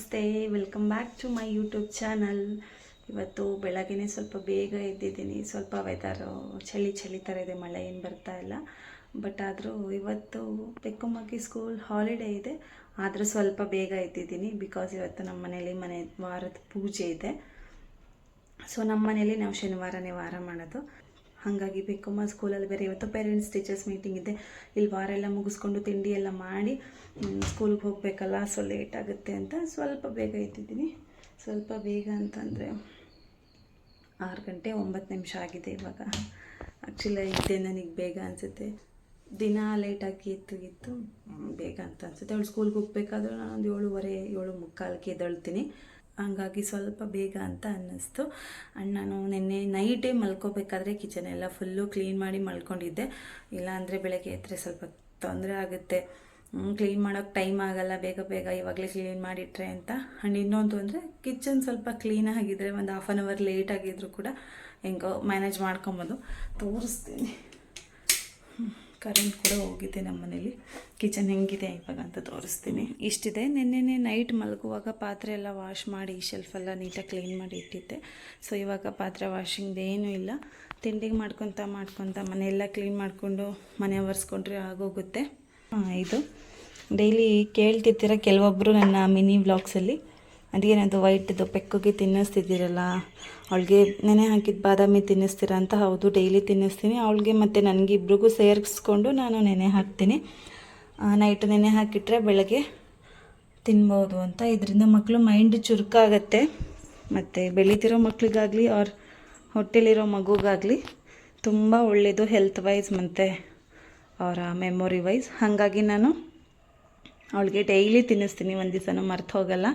ನಮಸ್ತೆ welcome back to my YouTube channel ಇವತ್ತು ಬೆಳಗ್ಗೆ ಸ್ವಲ್ಪ ಬೇಗ ಎದ್ದಿದ್ದೀನಿ. ಸ್ವಲ್ಪ ವೆದರು ಚಳಿ ಚಳಿ ಥರ ಇದೆ, ಮಳೆ ಏನು ಬರ್ತಾ ಇಲ್ಲ. ಬಟ್ ಆದರೂ ಇವತ್ತು ಪೆಕ್ಕುಮಕ್ಕಿ ಸ್ಕೂಲ್ ಹಾಲಿಡೇ ಇದೆ. ಆದರೂ ಸ್ವಲ್ಪ ಬೇಗ ಎದ್ದಿದ್ದೀನಿ ಬಿಕಾಸ್ ಇವತ್ತು ನಮ್ಮ ಮನೇಲಿ ಮನೆ ವಾರದ ಪೂಜೆ ಇದೆ. ಸೊ ನಮ್ಮ ಮನೇಲಿ ನಾವು ಶನಿವಾರನೇ ವಾರ ಮಾಡೋದು. ಹಾಗಾಗಿ ಬೇಕಮ್ಮ ಸ್ಕೂಲಲ್ಲಿ ಬೇರೆ ಇವತ್ತು ಪೇರೆಂಟ್ಸ್ ಟೀಚರ್ಸ್ ಮೀಟಿಂಗ್ ಇದೆ. ಇಲ್ಲಿ ವಾರ ಎಲ್ಲ ಮುಗಿಸ್ಕೊಂಡು ತಿಂಡಿ ಎಲ್ಲ ಮಾಡಿ ಸ್ಕೂಲ್ಗೆ ಹೋಗಬೇಕಲ್ಲ ಸೊ ಲೇಟ್ ಆಗುತ್ತೆ ಅಂತ ಸ್ವಲ್ಪ ಬೇಗ ಇದ್ದಿದ್ದೀನಿ ಸ್ವಲ್ಪ ಬೇಗ ಅಂತಂದರೆ ಆರು ಗಂಟೆ ಒಂಬತ್ತು ನಿಮಿಷ ಆಗಿದೆ ಇವಾಗ. ಆ್ಯಕ್ಚುಲಿ ಇದ್ದೆ ನನಗೆ ಬೇಗ ಅನಿಸುತ್ತೆ. ದಿನ ಲೇಟಾಗಿ ಇತ್ತು ಇತ್ತು ಬೇಗ ಅಂತ ಅನಿಸುತ್ತೆ. ಅವಳು ಸ್ಕೂಲ್ಗೆ ಹೋಗ್ಬೇಕಾದ್ರೆ ನಾನೊಂದು ಏಳುವರೆ, ಏಳು ಮುಕ್ಕಾಲಕ್ಕೆ ಎದ್ದೇಳ್ತೀನಿ. ಹಂಗಾಗಿ ಸ್ವಲ್ಪ ಬೇಗ ಅಂತ ಅನ್ನಿಸ್ತು. ಆ್ಯಂಡ್ ನಾನು ನಿನ್ನೆ ನೈಟೇ ಮಲ್ಕೋಬೇಕಾದ್ರೆ ಕಿಚನ್ ಎಲ್ಲ ಫುಲ್ಲು ಕ್ಲೀನ್ ಮಾಡಿ ಮಲ್ಕೊಂಡಿದ್ದೆ. ಇಲ್ಲಾಂದರೆ ಬೆಳಗ್ಗೆ ಎದ್ದರೆ ಸ್ವಲ್ಪ ತೊಂದರೆ ಆಗುತ್ತೆ. ಕ್ಲೀನ್ ಮಾಡೋಕ್ಕೆ ಟೈಮ್ ಆಗಲ್ಲ, ಬೇಗ ಬೇಗ ಇವಾಗಲೇ ಕ್ಲೀನ್ ಮಾಡಿಟ್ರೆ ಅಂತ. ಆ್ಯಂಡ್ ಇನ್ನೊಂದು ಅಂದರೆ ಕಿಚನ್ ಸ್ವಲ್ಪ ಕ್ಲೀನ್ ಆಗಿದ್ದರೆ ಒಂದು ಹಾಫ್ ಆನ್ ಅವರ್ ಲೇಟ್ ಆಗಿದ್ರು ಕೂಡ ಹೆಂಗೋ ಮ್ಯಾನೇಜ್ ಮಾಡ್ಕೊಬೋದು. ತೋರಿಸ್ತೀನಿ. ಕರೆಂಟ್ ಕೂಡ ಹೋಗಿದೆ ನಮ್ಮ ಮನೇಲಿ ಕಿಚನ್ ಹೆಂಗಿದೆ ಇವಾಗ ಅಂತ ತೋರಿಸ್ತೀನಿ. ಇಷ್ಟಿದೆ. ನಿನ್ನೆನೆ ನೈಟ್ ಮಲಗುವಾಗ ಪಾತ್ರೆ ಎಲ್ಲ ವಾಶ್ ಮಾಡಿ ಶೆಲ್ಫೆಲ್ಲ ನೀಟಾಗಿ ಕ್ಲೀನ್ ಮಾಡಿ ಇಟ್ಟಿದ್ದೆ. ಸೊ ಇವಾಗ ಪಾತ್ರೆ ವಾಷಿಂಗ್ದು ಏನೂ ಇಲ್ಲ. ತಿಂಡಿಗೆ ಮಾಡ್ಕೊತ ಮಾಡ್ಕೊತ ಮನೆಯೆಲ್ಲ ಕ್ಲೀನ್ ಮಾಡಿಕೊಂಡು ಮನೆ ಒರೆಸ್ಕೊಂಡ್ರೆ ಆಗೋಗುತ್ತೆ. ಇದು. ಡೈಲಿ ಕೇಳ್ತಿರ್ತೀರ ಕೆಲವೊಬ್ಬರು ನನ್ನ ಮಿನಿ ವ್ಲಾಗ್ಸಲ್ಲಿ ಅದೇನದು ವೈಟ್ದು ಪೆಕ್ಕುಗೆ ತಿನ್ನಿಸ್ತಿದ್ದೀರಲ್ಲ, ಅವಳಿಗೆ ನೆನೆ ಹಾಕಿದ ಬಾದಾಮಿ ತಿನ್ನಿಸ್ತೀರ ಅಂತ ಹೌದು, ಡೈಲಿ ತಿನ್ನಿಸ್ತೀನಿ. ಅವಳಿಗೆ ಮತ್ತು ನನಗೆ ಇಬ್ರಿಗೂ ಸೇರಿಸ್ಕೊಂಡು ನಾನು ನೆನೆ ಹಾಕ್ತೀನಿ. ನೈಟ್ ನೆನೆ ಹಾಕಿಟ್ರೆ ಬೆಳಗ್ಗೆ ತಿನ್ಬೋದು ಅಂತ. ಇದರಿಂದ ಮಕ್ಕಳು ಮೈಂಡ್ ಚುರುಕಾಗತ್ತೆ. ಮತ್ತು ಬೆಳೀತಿರೋ ಮಕ್ಳಿಗಾಗಲಿ ಅವ್ರ ಹೊಟ್ಟೆಲಿರೋ ಮಗುಗಾಗಲಿ ತುಂಬ ಒಳ್ಳೆಯದು ಹೆಲ್ತ್ ವೈಸ್ ಮತ್ತು ಅವರ ಮೆಮೊರಿ ವೈಸ್ ಹಾಗಾಗಿ ನಾನು ಅವಳಿಗೆ ಡೈಲಿ ತಿನ್ನಿಸ್ತೀನಿ ಒಂದು ದಿವಸನೂ ಮರ್ತು ಹೋಗಲ್ಲ.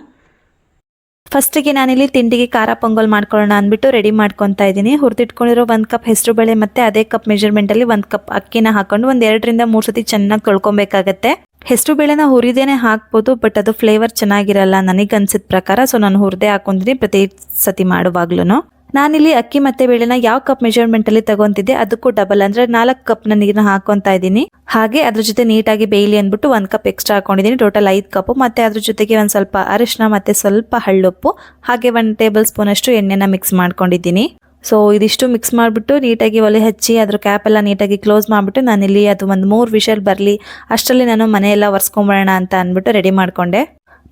ಫಸ್ಟಿಗೆ ನಾನಿಲ್ಲಿ ತಿಂಡಿಗೆ ಖಾರ ಪೊಂಗಲ್ ಮಾಡ್ಕೊಳ್ಳೋಣ ಅಂದ್ಬಿಟ್ಟು ರೆಡಿ ಮಾಡ್ಕೊತಾ ಇದ್ದೀನಿ. ಹುರಿದಿಟ್ಕೊಂಡಿರೋ ಒಂದು ಕಪ್ ಹೆಸರು ಬೇಳೆ ಮತ್ತೆ ಅದೇ ಕಪ್ ಮೆಜರ್ಮೆಂಟಲ್ಲಿ ಒಂದು ಕಪ್ ಅಕ್ಕಿನ ಹಾಕೊಂಡು ಒಂದು ಎರಡರಿಂದ ಮೂರು ಸತಿ ಚೆನ್ನಾಗಿ ತೊಳ್ಕೊಬೇಕಾಗತ್ತೆ. ಹೆಸರು ಬೇಳೆನ ಹುರಿದೇನೆ ಹಾಕ್ಬೋದು, ಬಟ್ ಅದು ಫ್ಲೇವರ್ ಚೆನ್ನಾಗಿರಲ್ಲ ನನಗೆ ಅನ್ಸಿದ ಪ್ರಕಾರ. ಸೊ ನಾನು ಹುರಿದೇ ಹಾಕೊಂಡಿದ್ದೀನಿ ಪ್ರತಿ ಸತಿ ಮಾಡುವಾಗ್ಲೂ ನಾನಿಲ್ಲಿ ಅಕ್ಕಿ ಮತ್ತೆ ಬೇಳೆನ ಯಾವ ಕಪ್ ಮೆಜರ್ಮೆಂಟ್ ಅಲ್ಲಿ ತಗೊಂತಿದ್ದೆ, ಅದಕ್ಕೂ ಡಬಲ್ ಅಂದ್ರೆ ನಾಲ್ಕು ಕಪ್ ನೀರನ್ನ ಹಾಕೊಂತ ಇದ್ದೀನಿ. ಹಾಗೆ ಅದ್ರ ಜೊತೆ ನೀಟಾಗಿ ಬೇಯಲಿ ಅಂದ್ಬಿಟ್ಟು ಒಂದ್ ಕಪ್ ಎಕ್ಸ್ಟ್ರಾ ಹಾಕೊಂಡಿದ್ದೀನಿ ಟೋಟಲ್ ಐದು ಕಪ್ ಮತ್ತೆ ಅದ್ರ ಜೊತೆಗೆ ಒಂದ್ ಸ್ವಲ್ಪ ಅರಿಶಿನ ಮತ್ತೆ ಸ್ವಲ್ಪ ಹಳ್ಳುಪ್ಪು, ಹಾಗೆ ಒನ್ ಟೇಬಲ್ ಸ್ಪೂನ್ ಅಷ್ಟು ಎಣ್ಣೆನ ಮಿಕ್ಸ್ ಮಾಡ್ಕೊಂಡಿದ್ದೀನಿ. ಸೊ ಇದಿಷ್ಟು ಮಿಕ್ಸ್ ಮಾಡಿಬಿಟ್ಟು ನೀಟಾಗಿ ಒಲೆ ಹಚ್ಚಿ, ಅದ್ರ ಕ್ಯಾಪ್ ಎಲ್ಲ ನೀಟಾಗಿ ಕ್ಲೋಸ್ ಮಾಡಿಬಿಟ್ಟು ನಾನಿಲ್ಲಿ ಅದು ಒಂದು ಮೂರು ವಿಷಲ್ ಬರಲಿ, ಅಷ್ಟರಲ್ಲಿ ನಾನು ಮನೆಯೆಲ್ಲ ಒರೆಸ್ಕೊಂಬರೋಣ ಅಂತ ಅಂದ್ಬಿಟ್ಟು ರೆಡಿ ಮಾಡ್ಕೊಂಡೆ.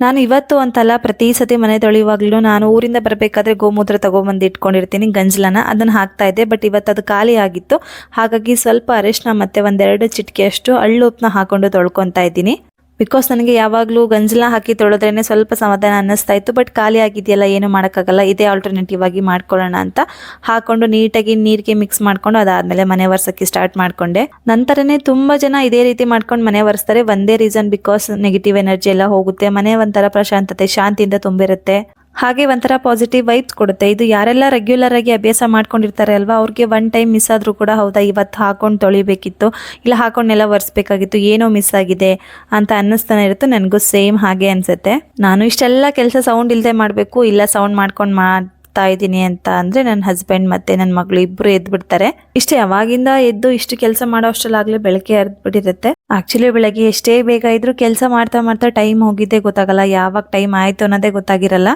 ನಾನು ಇವತ್ತು ಅಂತಲ್ಲ, ಪ್ರತಿ ಸತಿ ಮನೆ ತೊಳೆಯುವಾಗಲೂ ನಾನು ಊರಿಂದ ಬರಬೇಕಾದ್ರೆ ಗೋಮೂತ್ರ ತಗೊಂಬಂದು ಇಟ್ಕೊಂಡಿರ್ತೀನಿ, ಗಂಜಲನ. ಅದನ್ನು ಹಾಕ್ತಾ ಇದ್ದೆ ಬಟ್ ಇವತ್ತು ಅದು ಖಾಲಿ ಆಗಿತ್ತು. ಹಾಗಾಗಿ ಸ್ವಲ್ಪ ಅರಿಶಿನ ಮತ್ತೆ ಒಂದೆರಡು ಚಿಟಿಕೆಯಷ್ಟು ಅಳ್ಳು ಉಪ್ಪನ್ನ ಹಾಕೊಂಡು ತೊಳ್ಕೊತಾ ಇದ್ದೀನಿ. ಬಿಕಾಸ್ ನನಗೆ ಯಾವಾಗಲೂ ಗಂಜಲ ಹಾಕಿ ತೊಳೆದ್ರೇ ಸ್ವಲ್ಪ ಸಮಾಧಾನ ಅನ್ನಿಸ್ತಾ ಇತ್ತು ಬಟ್ ಖಾಲಿ ಆಗಿದೆಯಲ್ಲ, ಏನು ಮಾಡೋಕ್ಕಾಗಲ್ಲ. ಇದೇ ಆಲ್ಟರ್ನೇಟಿವ್ ಆಗಿ ಮಾಡ್ಕೊಳ್ಳೋಣ ಅಂತ ಹಾಕೊಂಡು ನೀಟಾಗಿ ನೀರಿಗೆ ಮಿಕ್ಸ್ ಮಾಡ್ಕೊಂಡು ಅದಾದಮೇಲೆ ಮನೆ ಒರೆಸೋಕ್ಕೆ ಸ್ಟಾರ್ಟ್ ಮಾಡಿಕೊಂಡೆ. ನಂತರನೇ ತುಂಬ ಜನ ಇದೇ ರೀತಿ ಮಾಡ್ಕೊಂಡು ಮನೆ ಒರೆಸ್ತಾರೆ. ಒಂದೇ ರೀಸನ್ ಬಿಕಾಸ್ ನೆಗೆಟಿವ್ ಎನರ್ಜಿ ಎಲ್ಲ ಹೋಗುತ್ತೆ. ಮನೆ ಒಂಥರ ಪ್ರಶಾಂತತೆ, ಶಾಂತಿಯಿಂದ ತುಂಬಿರುತ್ತೆ. ಹಾಗೆ ಒಂಥರ ಪಾಸಿಟಿವ್ ವೈಬ್ಸ್ ಕೊಡುತ್ತೆ. ಇದು ಯಾರೆಲ್ಲ ರೆಗ್ಯುಲರ್ ಆಗಿ ಅಭ್ಯಾಸ ಮಾಡ್ಕೊಂಡಿರ್ತಾರೆ ಅಲ್ವಾ, ಅವ್ರಿಗೆ ಒನ್ ಟೈಮ್ ಮಿಸ್ ಆದ್ರೂ ಕೂಡ ಹೌದಾ, ಇವತ್ತು ಹಾಕೊಂಡು ತೊಳಿಬೇಕಿತ್ತು, ಇಲ್ಲ ಹಾಕೊಂಡೆಲ್ಲ ಒರೆಸ್ಬೇಕಾಗಿತ್ತು, ಏನೋ ಮಿಸ್ ಆಗಿದೆ ಅಂತ ಅನ್ನಿಸ್ತಾನೆ ಇರುತ್ತೆ, ನನಗೂ ಸೇಮ್ ಹಾಗೆ ಅನ್ಸುತ್ತೆ. ನಾನು ಇಷ್ಟೆಲ್ಲ ಕೆಲಸ ಸೌಂಡ್ ಇಲ್ಲದೆ ಮಾಡಬೇಕು, ಇಲ್ಲ ಸೌಂಡ್ ಮಾಡ್ಕೊಂಡು ಮಾಡ್ತಾ ಇದ್ದೀನಿ ಅಂತ ಅಂದ್ರೆ ನನ್ನ ಹಸ್ಬೆಂಡ್ ಮತ್ತೆ ನನ್ನ ಮಗಳು ಇಬ್ರು ಎದ್ದು ಬಿಡ್ತಾರೆ ಇಷ್ಟೇ ಯಾವಾಗಿಂದ ಎದ್ದು ಇಷ್ಟು ಕೆಲಸ ಮಾಡೋ ಅಷ್ಟರಲ್ಲಾಗ್ಲೇ ಬೆಳಗ್ಗೆ ಹರಿದ್ಬಿಟ್ಟಿರುತ್ತೆ ಆಕ್ಚುಲಿ ಬೆಳಗ್ಗೆ ಎಷ್ಟೇ ಬೇಗ ಇದ್ರೂ ಕೆಲಸ ಮಾಡ್ತಾ ಮಾಡ್ತಾ ಟೈಮ್ ಹೋಗಿದ್ದೇ ಗೊತ್ತಾಗಲ್ಲ, ಯಾವಾಗ ಟೈಮ್ ಆಯ್ತು ಅನ್ನೋದೇ ಗೊತ್ತಾಗಿರಲ್ಲ.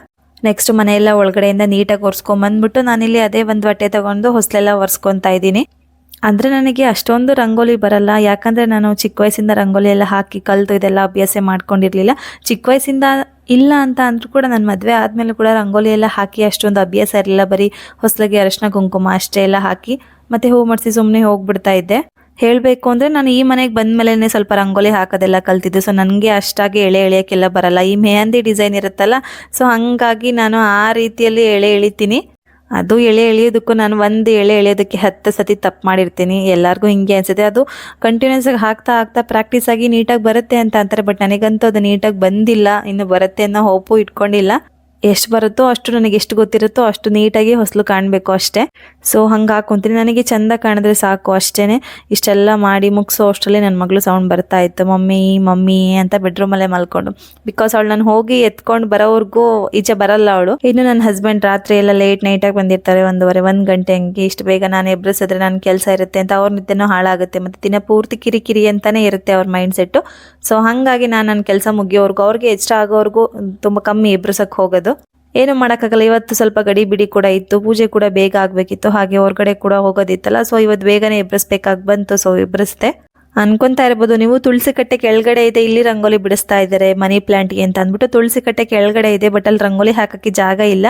ನೆಕ್ಸ್ಟ್ ಮನೆಯೆಲ್ಲ ಒಳಗಡೆಯಿಂದ ನೀಟಾಗಿ ಒರೆಸ್ಕೊಂಬಂದ್ಬಿಟ್ಟು ನಾನಿಲ್ಲಿ ಅದೇ ಒಂದು ಬಟ್ಟೆ ತಗೊಂಡು ಹೊಸಲೆಲ್ಲ ಒರೆಸ್ಕೊತಾ ಇದ್ದೀನಿ. ಅಂದರೆ ನನಗೆ ಅಷ್ಟೊಂದು ರಂಗೋಲಿ ಬರಲ್ಲ. ಯಾಕಂದರೆ ನಾನು ಚಿಕ್ಕ ವಯಸ್ಸಿಂದ ರಂಗೋಲಿ ಎಲ್ಲ ಹಾಕಿ ಕಲಿತು ಇದೆಲ್ಲ ಅಭ್ಯಾಸ ಮಾಡ್ಕೊಂಡಿರಲಿಲ್ಲ. ಚಿಕ್ಕ ವಯಸ್ಸಿಂದ ಇಲ್ಲ ಅಂತ ಅಂದರೂ ಕೂಡ ನನ್ನ ಮದುವೆ ಆದಮೇಲೆ ಕೂಡ ರಂಗೋಲಿ ಎಲ್ಲ ಹಾಕಿ ಅಷ್ಟೊಂದು ಅಭ್ಯಾಸ ಇರಲಿಲ್ಲ. ಬರೀ ಹೊಸಲಿಗೆ ಅರಶಿನ, ಕುಂಕುಮ ಅಷ್ಟೇ ಎಲ್ಲ ಹಾಕಿ ಮತ್ತೆ ಹೂ ಮಾಡಿಸಿ ಸುಮ್ಮನೆ ಹೋಗ್ಬಿಡ್ತಾ ಇದ್ದೆ. ಹೇಳಬೇಕು ಅಂದರೆ ನಾನು ಈ ಮನೆಗೆ ಬಂದ ಸ್ವಲ್ಪ ರಂಗೋಲಿ ಹಾಕೋದೆಲ್ಲ ಕಲ್ತಿದ್ದೆ. ಸೊ ನನಗೆ ಅಷ್ಟಾಗಿ ಎಳೆ ಎಳೆಯೋಕ್ಕೆಲ್ಲ ಬರಲ್ಲ. ಈ ಮೆಹಂದಿ ಡಿಸೈನ್ ಇರುತ್ತಲ್ಲ ಸೊ ಹಾಗಾಗಿ ನಾನು ಆ ರೀತಿಯಲ್ಲಿ ಎಳೆ ಎಳಿತೀನಿ. ಅದು ಎಳೆ ಎಳೆಯೋದಕ್ಕೂ ನಾನು ಒಂದು ಎಳೆ ಎಳೆಯೋದಕ್ಕೆ ಹತ್ತು ಸತಿ ತಪ್ಪು ಮಾಡಿರ್ತೀನಿ. ಎಲ್ಲರಿಗೂ ಹಿಂಗೆ ಅನ್ಸುತ್ತೆ. ಅದು ಕಂಟಿನ್ಯೂಸ್ ಆಗಿ ಹಾಕ್ತಾ ಹಾಕ್ತಾ ಪ್ರಾಕ್ಟೀಸ್ ಆಗಿ ನೀಟಾಗಿ ಬರುತ್ತೆ ಅಂತ ಅಂತಾರೆ ಬಟ್ ನನಗಂತೂ ಅದು ನೀಟಾಗಿ ಬಂದಿಲ್ಲ. ಇನ್ನು ಬರುತ್ತೆ ಅನ್ನೋ ಹೋಪು ಇಟ್ಕೊಂಡಿಲ್ಲ. ಎಷ್ಟು ಬರುತ್ತೋ ಅಷ್ಟು ನನಗೆ ಎಷ್ಟು ಗೊತ್ತಿರುತ್ತೋ ಅಷ್ಟು ನೀಟಾಗಿ ಹೊಸಲು ಕಾಣಬೇಕು ಅಷ್ಟೇ. ಸೊ ಹಂಗೆ ಹಾಕೊಂತೀನಿ. ನನಗೆ ಚೆಂದ ಕಾಣಿದ್ರೆ ಸಾಕು ಅಷ್ಟೇ ಇಷ್ಟೆಲ್ಲ ಮಾಡಿ ಮುಗಿಸೋ ಅಷ್ಟರಲ್ಲಿ ನನ್ನ ಮಗಳು ಸೌಂಡ್ ಬರ್ತಾ ಇತ್ತು. ಮಮ್ಮಿ ಮಮ್ಮಿ ಅಂತ ಬೆಡ್ರೂಮಲ್ಲೇ ಮಲ್ಕೊಂಡು. ಬಿಕಾಸ್ ಅವಳು ನಾನು ಹೋಗಿ ಎತ್ಕೊಂಡು ಬರೋವರೆಗೂ ಈಚೆ ಬರಲ್ಲ ಅವಳು. ಇನ್ನು ನನ್ನ ಹಸ್ಬೆಂಡ್ ರಾತ್ರಿ ಎಲ್ಲ ಲೇಟ್ ನೈಟಾಗಿ ಬಂದಿರ್ತಾರೆ. ಒಂದೂವರೆ, ಒಂದು ಗಂಟೆ ಹಂಗೆ. ಇಷ್ಟು ಬೇಗ ನಾನು ಎಬ್ಬರಿಸಿದ್ರೆ ನನ್ನ ಕೆಲಸ ಇರುತ್ತೆ ಅಂತ ಅವ್ರ ನಿದ್ದೆನೂ ಹಾಳಾಗುತ್ತೆ. ಮತ್ತು ದಿನ ಪೂರ್ತಿ ಕಿರಿಕಿರಿ ಅಂತಲೇ ಇರುತ್ತೆ ಅವ್ರ ಮೈಂಡ್ ಸೆಟ್ಟು ಸೊ ಹಾಗಾಗಿ ನಾನು ನನ್ನ ಕೆಲಸ ಮುಗಿಯೋರ್ಗು ಅವ್ರಿಗೆ ಇಷ್ಟ ಆಗೋರ್ಗು ತುಂಬ ಕಮ್ಮಿ ಎಬ್ರಿಸಕ್ಕೆ ಹೋಗೋದು. ಏನು ಮಾಡೋಕ್ಕಾಗಲ್ಲ. ಇವತ್ತು ಸ್ವಲ್ಪ ಗಡಿ ಬಿಡಿ ಕೂಡ ಇತ್ತು. ಪೂಜೆ ಕೂಡ ಬೇಗ ಆಗಬೇಕಿತ್ತು. ಹಾಗೆ ಹೊರಗಡೆ ಕೂಡ ಹೋಗೋದಿತ್ತಲ್ಲ. ಸೊ ಇವತ್ತು ಬೇಗನೆ ಎಬ್ಬರಿಸ್ಬೇಕಾಗಿ ಬಂತು. ಸೊ ಎಬ್ರಿಸ್ದೆ. ಅನ್ಕೊಂತ ಇರ್ಬೋದು. ನೀವು ತುಳಸಿ ಕಟ್ಟೆ ಕೆಳಗಡೆ ಇದೆ. ಇಲ್ಲಿ ರಂಗೋಲಿ ಬಿಡಿಸ್ತಾ ಇದ್ದಾರೆ. ಮನಿ ಪ್ಲಾಂಟ್ಗೆ ಅಂತ ಅಂದ್ಬಿಟ್ಟು ತುಳಸಿ ಕಟ್ಟೆ ಕೆಳಗಡೆ ಇದೆ. ಬಟ್ ಅಲ್ಲಿ ರಂಗೋಲಿ ಹಾಕಕ್ಕೆ ಜಾಗ ಇಲ್ಲ.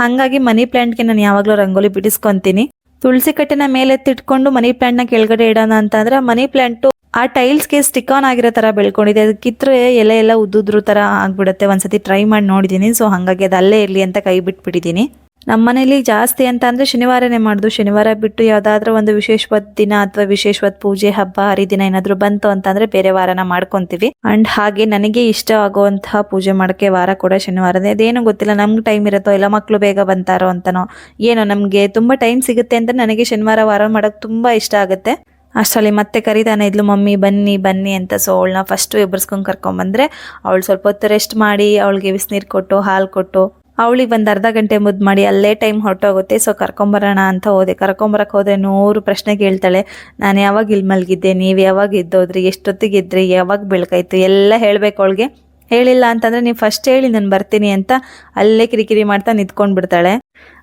ಹಾಗಾಗಿ ಮನಿ ಪ್ಲಾಂಟ್ಗೆ ನಾನು ಯಾವಾಗಲೂ ರಂಗೋಲಿ ಬಿಡಿಸ್ಕೊಂತೀನಿ. ತುಳಸಿ ಕಟ್ಟೆನ ಮೇಲೆ ಮೇಲೆತ್ತಿಟ್ಕೊಂಡು ಮನಿ ಪ್ಲಾಂಟ್ನ ಕೆಳಗಡೆ ಇಡೋಣ ಅಂತಂದ್ರೆ ಮನಿ ಪ್ಲಾಂಟು ಆ ಟೈಲ್ಸ್ಗೆ ಸ್ಟಿಕ್ ಆನ್ ಆಗಿರೋ ಥರ ಬೆಳ್ಕೊಂಡಿದೆ. ಅದು ಕಿತ್ತರೆ ಎಲೆ ಎಲ್ಲ ಉದ್ದುದ್ರು ಥರ ಆಗ್ಬಿಡುತ್ತೆ. ಒಂದ್ಸತಿ ಟ್ರೈ ಮಾಡಿ ನೋಡಿದ್ದೀನಿ ಸೊ ಹಾಗಾಗಿ ಅದು ಅಲ್ಲೇ ಇರಲಿ ಅಂತ ಕೈ ಬಿಟ್ಬಿಟ್ಟಿದ್ದೀನಿ ನಮ್ಮ ಮನೇಲಿ ಜಾಸ್ತಿ ಅಂತ ಅಂದರೆ ಶನಿವಾರನೇ ಮಾಡೋದು. ಶನಿವಾರ ಬಿಟ್ಟು ಯಾವುದಾದ್ರೂ ಒಂದು ವಿಶೇಷವಾದ ದಿನ ಅಥವಾ ವಿಶೇಷವಾದ ಪೂಜೆ, ಹಬ್ಬ, ಹರಿದಿನ ಏನಾದರೂ ಬಂತು ಅಂತಂದರೆ ಬೇರೆ ವಾರನ ಮಾಡ್ಕೊತೀವಿ. ಆ್ಯಂಡ್ ಹಾಗೆ ನನಗೆ ಇಷ್ಟ ಆಗುವಂತಹ ಪೂಜೆ ಮಾಡೋಕ್ಕೆ ವಾರ ಕೂಡ ಶನಿವಾರನೇ. ಅದೇನೋ ಗೊತ್ತಿಲ್ಲ, ನಮ್ಗೆ ಟೈಮ್ ಇರುತ್ತೋ ಇಲ್ಲ ಮಕ್ಕಳು ಬೇಗ ಬಂತಾರೋ ಅಂತನೋ ಏನೋ ನಮಗೆ ತುಂಬ ಟೈಮ್ ಸಿಗುತ್ತೆ ಅಂತ ನನಗೆ ಶನಿವಾರ ವಾರ ಮಾಡೋಕ್ಕೆ ತುಂಬ ಇಷ್ಟ ಆಗುತ್ತೆ. ಅಷ್ಟರಲ್ಲಿ ಮತ್ತೆ ಕರೀತಾನೆ ಇದ್ಲು, ಮಮ್ಮಿ, ಬನ್ನಿ ಬನ್ನಿ ಅಂತ. ಸೊ ಅವಳನ್ನ ಫಸ್ಟು ಎಬ್ಬರ್ಸ್ಕೊಂಡು ಕರ್ಕೊಂಬಂದ್ರೆ ಅವಳು ಸ್ವಲ್ಪ ಹೊತ್ತು ರೆಸ್ಟ್ ಮಾಡಿ, ಅವಳಿಗೆ ಬಿಸಿನೀರು ಕೊಟ್ಟು, ಹಾಲು ಕೊಟ್ಟು, ಅವಳಿಗೆ ಒಂದು ಅರ್ಧ ಗಂಟೆ ಮುದ್ದು ಮಾಡಿ ಅಲ್ಲೇ ಟೈಮ್ ಹೊರಟೋಗುತ್ತೆ. ಸೊ ಕರ್ಕೊಂಬರೋಣ ಅಂತ ಹೋದೆ. ಕರ್ಕೊಂಬರಕ್ಕೆ ಹೋದರೆ ನೂರು ಪ್ರಶ್ನೆ ಕೇಳ್ತಾಳೆ, ನಾನು ಯಾವಾಗ ಇಲ್ಲಿ ಮಲಗಿದ್ದೆ? ನೀವು ಯಾವಾಗ ಇದ್ದೋದ್ರಿ ಎಷ್ಟೊತ್ತಿಗೆ ಇದ್ರಿ ಯಾವಾಗ ಬೆಳಕಾಯ್ತು? ಎಲ್ಲ ಹೇಳಬೇಕು ಅವಳಿಗೆ. ಹೇಳಿಲ್ಲ ಅಂತಂದರೆ, ನೀವು ಫಸ್ಟ್ ಹೇಳಿ, ನಾನು ಬರ್ತೀನಿ ಅಂತ ಅಲ್ಲೇ ಕಿರಿಕಿರಿ ಮಾಡ್ತಾ ನಿಂತ್ಕೊಂಡು ಬಿಡ್ತಾಳೆ